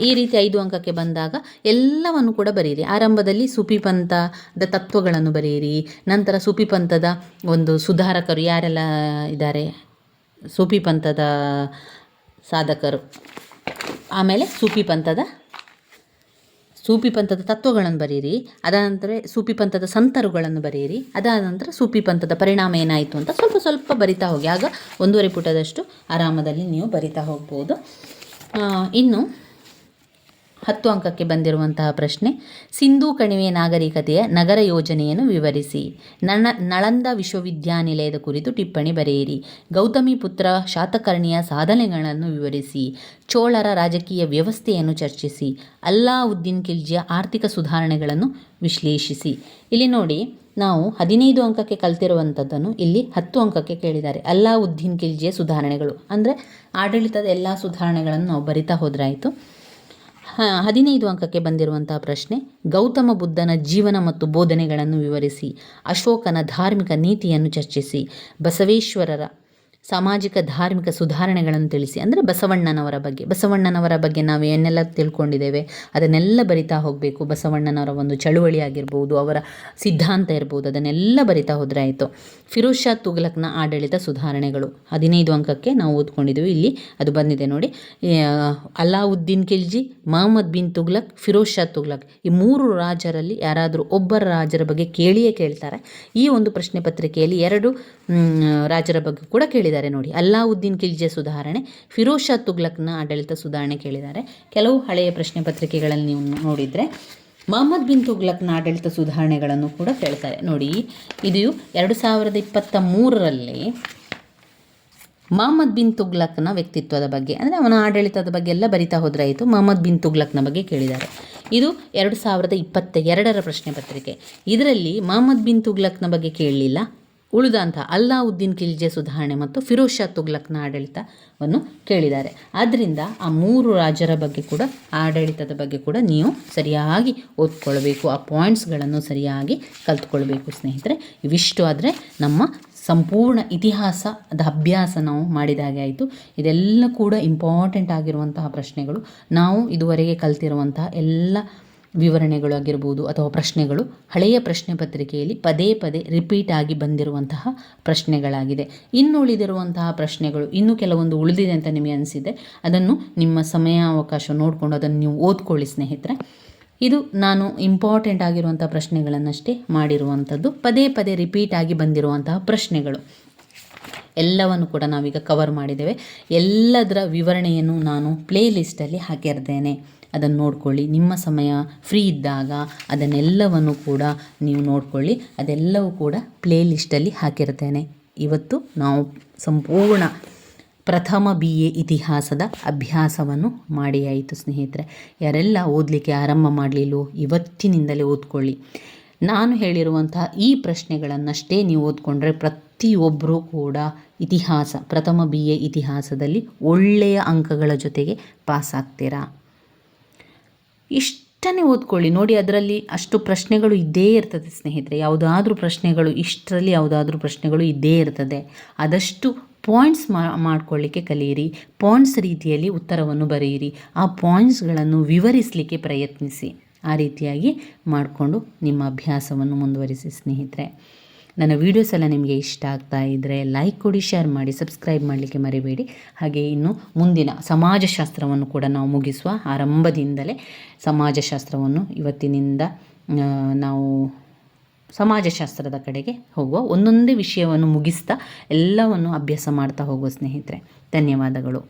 ಈ ರೀತಿ ಐದು ಅಂಕಕ್ಕೆ ಬಂದಾಗ ಎಲ್ಲವನ್ನು ಕೂಡ ಬರೆಯಿರಿ ಆರಂಭದಲ್ಲಿ ಸೂಫಿ ಪಂಥದ ತತ್ವಗಳನ್ನು ಬರೆಯಿರಿ ನಂತರ ಸೂಫಿ ಪಂಥದ ಒಂದು ಸುಧಾರಕರು ಯಾರೆಲ್ಲ ಇದ್ದಾರೆ? ಸೂಫಿ ಪಂಥದ ಸಾಧಕರು. ಆಮೇಲೆ ಸೂಫಿ ಪಂಥದ ಸೂಫಿ ಪಂಥದ ತತ್ವಗಳನ್ನು ಬರೆಯಿರಿ ಅದಾದ ನಂತರ ಸೂಫಿ ಪಂಥದ ಸಂತರುಗಳನ್ನು ಬರೆಯಿರಿ ಅದಾದ ನಂತರ ಸೂಫಿ ಪಂಥದ ಪರಿಣಾಮ ಏನಾಯಿತು ಅಂತ ಸ್ವಲ್ಪ ಸ್ವಲ್ಪ ಬರಿತಾ ಹೋಗಿ. ಆಗ ಒಂದೂವರೆ ಪುಟದಷ್ಟು ಆರಾಮದಲ್ಲಿ ನೀವು ಬರಿತಾ ಹೋಗ್ಬೋದು. ಇನ್ನು ಹತ್ತು ಅಂಕಕ್ಕೆ ಬಂದಿರುವಂತಹ ಪ್ರಶ್ನೆ, ಸಿಂಧೂ ಕಣಿವೆ ನಾಗರಿಕತೆಯ ನಗರ ಯೋಜನೆಯನ್ನು ವಿವರಿಸಿ. ನಣ, ನಳಂದ ವಿಶ್ವವಿದ್ಯಾನಿಲಯದ ಕುರಿತು ಟಿಪ್ಪಣಿ ಬರೆಯಿರಿ. ಗೌತಮಿ ಪುತ್ರ ಶಾತಕರ್ಣಿಯ ಸಾಧನೆಗಳನ್ನು ವಿವರಿಸಿ. ಚೋಳರ ರಾಜಕೀಯ ವ್ಯವಸ್ಥೆಯನ್ನು ಚರ್ಚಿಸಿ. ಅಲ್ಲಾವುದ್ದೀನ್ ಖಿಲ್ಜಿಯ ಆರ್ಥಿಕ ಸುಧಾರಣೆಗಳನ್ನು ವಿಶ್ಲೇಷಿಸಿ. ಇಲ್ಲಿ ನೋಡಿ, ನಾವು ಹದಿನೈದು ಅಂಕಕ್ಕೆ ಕಲ್ತಿರುವಂಥದ್ದನ್ನು ಇಲ್ಲಿ ಹತ್ತು ಅಂಕಕ್ಕೆ ಕೇಳಿದ್ದಾರೆ. ಅಲ್ಲಾವುದ್ದೀನ್ ಖಿಲ್ಜಿಯ ಸುಧಾರಣೆಗಳು. ಅಂದರೆ ಆಡಳಿತದ ಎಲ್ಲ ಸುಧಾರಣೆಗಳನ್ನು ನಾವು ಬರಿತಾ ಹೋದ್ರಾಯಿತು. ಹದಿನೈದು ಅಂಕಕ್ಕೆ ಬಂದಿರುವಂತಹ ಪ್ರಶ್ನೆ, ಗೌತಮ ಬುದ್ಧನ ಜೀವನ ಮತ್ತು ಬೋಧನೆಗಳನ್ನು ವಿವರಿಸಿ, ಅಶೋಕನ ಧಾರ್ಮಿಕ ನೀತಿಯನ್ನು ಚರ್ಚಿಸಿ, ಬಸವೇಶ್ವರರ ಸಾಮಾಜಿಕ ಧಾರ್ಮಿಕ ಸುಧಾರಣೆಗಳನ್ನು ತಿಳಿಸಿ, ಅಂದರೆ ಬಸವಣ್ಣನವರ ಬಗ್ಗೆ. ಬಸವಣ್ಣನವರ ಬಗ್ಗೆ ನಾವು ಏನೆಲ್ಲ ತಿಳ್ಕೊಂಡಿದ್ದೇವೆ, ಅದನ್ನೆಲ್ಲ ಬರಿತಾ ಹೋಗಬೇಕು. ಬಸವಣ್ಣನವರ ಒಂದು ಚಳುವಳಿ ಆಗಿರ್ಬೋದು, ಅವರ ಸಿದ್ಧಾಂತ ಇರ್ಬೋದು, ಅದನ್ನೆಲ್ಲ ಬರಿತಾ ಹೋದರೆ ಆಯಿತು. ಫಿರೋಜ್ ಶಾ ತುಘಲಕ್ನ ಆಡಳಿತ ಸುಧಾರಣೆಗಳು. ಹದಿನೈದು ಅಂಕಕ್ಕೆ ನಾವು ಓದ್ಕೊಂಡಿದ್ದೀವಿ ಇಲ್ಲಿ ಅದು ಬಂದಿದೆ ನೋಡಿ. ಅಲ್ಲಾವುದ್ದೀನ್ ಖಿಲ್ಜಿ, ಮಹಮ್ಮದ್ ಬಿನ್ ತುಘಲಕ್, ಫಿರೋಜ್ ಶಾ ತುಘಲಕ್. ಈ ಮೂರು ರಾಜರಲ್ಲಿ ಯಾರಾದರೂ ಒಬ್ಬರ ರಾಜರ ಬಗ್ಗೆ ಕೇಳಿಯೇ ಕೇಳ್ತಾರೆ. ಈ ಒಂದು ಪ್ರಶ್ನೆ ಪತ್ರಿಕೆಯಲ್ಲಿ ಎರಡು ರಾಜರ ಬಗ್ಗೆ ಕೂಡ ಕೇಳಿದ್ದಾರೆ ನೋಡಿ. ಅಲ್ಲಾವುದ್ದೀನ್ ಖಿಲ್ಜಿಯ ಸುಧಾರಣೆ, ಫಿರೋಜ್ ಶಾ ತುಘಲಕ್ನ ಆಡಳಿತ ಸುಧಾರಣೆ ಕೇಳಿದ್ದಾರೆ. ಕೆಲವು ಹಳೆಯ ಪ್ರಶ್ನೆ ಪತ್ರಿಕೆಗಳಲ್ಲಿ ನೀವು ನೋಡಿದರೆ ಮೊಹಮ್ಮದ್ ಬಿನ್ ತುಗ್ಲಕ್ನ ಆಡಳಿತ ಸುಧಾರಣೆಗಳನ್ನು ಕೂಡ ಕೇಳ್ತಾರೆ. ನೋಡಿ, ಇದು ಎರಡು ಸಾವಿರದ ಇಪ್ಪತ್ತ ಮೂರರಲ್ಲಿ ಮೊಹಮ್ಮದ್ ಬಿನ್ ತುಗ್ಲಕ್ನ ವ್ಯಕ್ತಿತ್ವದ ಬಗ್ಗೆ, ಅಂದರೆ ಅವನ ಆಡಳಿತದ ಬಗ್ಗೆ ಎಲ್ಲ ಬರಿತಾ ಹೋದ್ರಾಯಿತು ಮಹಮ್ಮದ್ ಬಿನ್ ತುಗ್ಲಕ್ನ ಬಗ್ಗೆ ಕೇಳಿದ್ದಾರೆ. ಇದು ಎರಡು ಸಾವಿರದ ಇಪ್ಪತ್ತ ಎರಡರ ಪ್ರಶ್ನೆ ಪತ್ರಿಕೆ. ಇದರಲ್ಲಿ ಮಹಮ್ಮದ್ ಬಿನ್ ತುಗ್ಲಕ್ನ ಬಗ್ಗೆ ಕೇಳಲಿಲ್ಲ. ಉಳಿದಂಥ ಅಲ್ಲಾವುದ್ದೀನ್ ಖಿಲ್ಜಿಯ ಸುಧಾರಣೆ ಮತ್ತು ಫಿರೋಜ್ ಶಾ ತುಗ್ಲಕ್ನ ಆಡಳಿತವನ್ನು ಕೇಳಿದ್ದಾರೆ. ಆದ್ದರಿಂದ ಆ ಮೂರು ರಾಜರ ಬಗ್ಗೆ ಕೂಡ, ಆಡಳಿತದ ಬಗ್ಗೆ ಕೂಡ ನೀವು ಸರಿಯಾಗಿ ಓದ್ಕೊಳ್ಬೇಕು. ಆ ಪಾಯಿಂಟ್ಸ್ಗಳನ್ನು ಸರಿಯಾಗಿ ಕಲ್ತ್ಕೊಳ್ಬೇಕು ಸ್ನೇಹಿತರೆ. ಇವಿಷ್ಟು ಆದರೆ ನಮ್ಮ ಸಂಪೂರ್ಣ ಇತಿಹಾಸದ ಅಭ್ಯಾಸ ನಾವು ಮಾಡಿದಾಗೆ ಆಯಿತು. ಇದೆಲ್ಲ ಕೂಡ ಇಂಪಾರ್ಟೆಂಟ್ ಆಗಿರುವಂತಹ ಪ್ರಶ್ನೆಗಳು. ನಾವು ಇದುವರೆಗೆ ಕಲ್ತಿರುವಂತಹ ಎಲ್ಲ ವಿವರಣೆಗಳು ಆಗಿರ್ಬೋದು ಅಥವಾ ಪ್ರಶ್ನೆಗಳು ಹಳೆಯ ಪ್ರಶ್ನೆ ಪತ್ರಿಕೆಯಲ್ಲಿ ಪದೇ ಪದೇ ರಿಪೀಟ್ ಆಗಿ ಬಂದಿರುವಂತಹ ಪ್ರಶ್ನೆಗಳಾಗಿದೆ. ಇನ್ನು ಉಳಿದಿರುವಂತಹ ಪ್ರಶ್ನೆಗಳು ಇನ್ನೂ ಕೆಲವೊಂದು ಉಳಿದಿದೆ ಅಂತ ನಿಮಗೆ ಅನಿಸಿದೆ. ಅದನ್ನು ನಿಮ್ಮ ಸಮಯಾವಕಾಶ ನೋಡಿಕೊಂಡು ಅದನ್ನು ನೀವು ಓದ್ಕೊಳ್ಳಿ ಸ್ನೇಹಿತರೆ. ಇದು ನಾನು ಇಂಪಾರ್ಟೆಂಟ್ ಆಗಿರುವಂಥ ಪ್ರಶ್ನೆಗಳನ್ನಷ್ಟೇ ಮಾಡಿರುವಂಥದ್ದು. ಪದೇ ಪದೇ ರಿಪೀಟ್ ಆಗಿ ಬಂದಿರುವಂತಹ ಪ್ರಶ್ನೆಗಳು. ಎಲ್ಲವನ್ನು ಕೂಡ ನಾವೀಗ ಕವರ್ ಮಾಡಿದ್ದೇವೆ. ಎಲ್ಲದರ ವಿವರಣೆಯನ್ನು ನಾನು ಪ್ಲೇ ಲಿಸ್ಟಲ್ಲಿ ಹಾಕಿರ್ತೇನೆ. ಅದನ್ನು ನೋಡ್ಕೊಳ್ಳಿ. ನಿಮ್ಮ ಸಮಯ ಫ್ರೀ ಇದ್ದಾಗ ಅದನ್ನೆಲ್ಲವನ್ನು ಕೂಡ ನೀವು ನೋಡಿಕೊಳ್ಳಿ. ಅದೆಲ್ಲವೂ ಕೂಡ ಪ್ಲೇ ಲಿಸ್ಟಲ್ಲಿ ಹಾಕಿರ್ತೇನೆ. ಇವತ್ತು ನಾವು ಸಂಪೂರ್ಣ ಪ್ರಥಮ ಬಿ ಎ ಇತಿಹಾಸದ ಅಭ್ಯಾಸವನ್ನು ಮಾಡಿ ಆಯಿತು ಸ್ನೇಹಿತರೆ. ಯಾರೆಲ್ಲ ಓದಲಿಕ್ಕೆ ಆರಂಭ ಮಾಡಲಿಲ್ಲೋ ಇವತ್ತಿನಿಂದಲೇ ಓದ್ಕೊಳ್ಳಿ. ನಾನು ಹೇಳಿರುವಂತಹ ಈ ಪ್ರಶ್ನೆಗಳನ್ನಷ್ಟೇ ನೀವು ಓದ್ಕೊಂಡ್ರೆ ಪ್ರತಿಯೊಬ್ಬರೂ ಕೂಡ ಇತಿಹಾಸ, ಪ್ರಥಮ ಬಿ ಎ ಇತಿಹಾಸದಲ್ಲಿ ಒಳ್ಳೆಯ ಅಂಕಗಳ ಜೊತೆಗೆ ಪಾಸ್ ಆಗ್ತೀರಾ ಇಷ್ಟನ್ನೇ ಓದ್ಕೊಳ್ಳಿ. ನೋಡಿ, ಅದರಲ್ಲಿ ಅಷ್ಟು ಪ್ರಶ್ನೆಗಳು ಇದ್ದೇ ಇರ್ತದೆ ಸ್ನೇಹಿತರೆ. ಯಾವುದಾದ್ರೂ ಪ್ರಶ್ನೆಗಳು, ಇಷ್ಟರಲ್ಲಿ ಯಾವುದಾದ್ರೂ ಪ್ರಶ್ನೆಗಳು ಇದ್ದೇ ಇರ್ತದೆ. ಆದಷ್ಟು ಪಾಯಿಂಟ್ಸ್ ಮಾಡ್ಕೊಳ್ಳಿಕ್ಕೆ ಕಲಿಯಿರಿ. ಪಾಯಿಂಟ್ಸ್ ರೀತಿಯಲ್ಲಿ ಉತ್ತರವನ್ನು ಬರೆಯಿರಿ. ಆ ಪಾಯಿಂಟ್ಸ್ಗಳನ್ನು ವಿವರಿಸಲಿಕ್ಕೆ ಪ್ರಯತ್ನಿಸಿ. ಆ ರೀತಿಯಾಗಿ ಮಾಡಿಕೊಂಡು ನಿಮ್ಮ ಅಭ್ಯಾಸವನ್ನು ಮುಂದುವರಿಸಿ ಸ್ನೇಹಿತರೆ. ನನ್ನ ವೀಡಿಯೋಸ್ ಎಲ್ಲ ನಿಮಗೆ ಇಷ್ಟ ಆಗ್ತಾ ಇದ್ದರೆ ಲೈಕ್ ಕೊಡಿ ಶೇರ್ ಮಾಡಿ ಸಬ್ಸ್ಕ್ರೈಬ್ ಮಾಡಲಿಕ್ಕೆ ಮರಿಬೇಡಿ. ಹಾಗೆ ಇನ್ನು ಮುಂದಿನ ಸಮಾಜಶಾಸ್ತ್ರವನ್ನು ಕೂಡ ನಾವು ಮುಗಿಸುವ ಆರಂಭದಿಂದಲೇ ಸಮಾಜಶಾಸ್ತ್ರವನ್ನು ಇವತ್ತಿನಿಂದ ನಾವು ಸಮಾಜಶಾಸ್ತ್ರದ ಕಡೆಗೆ ಹೋಗುವ ಒಂದೊಂದೇ ವಿಷಯವನ್ನು ಮುಗಿಸ್ತಾ ಎಲ್ಲವನ್ನು ಅಭ್ಯಾಸ ಮಾಡ್ತಾ ಹೋಗುವ ಸ್ನೇಹಿತರೆ. ಧನ್ಯವಾದಗಳು.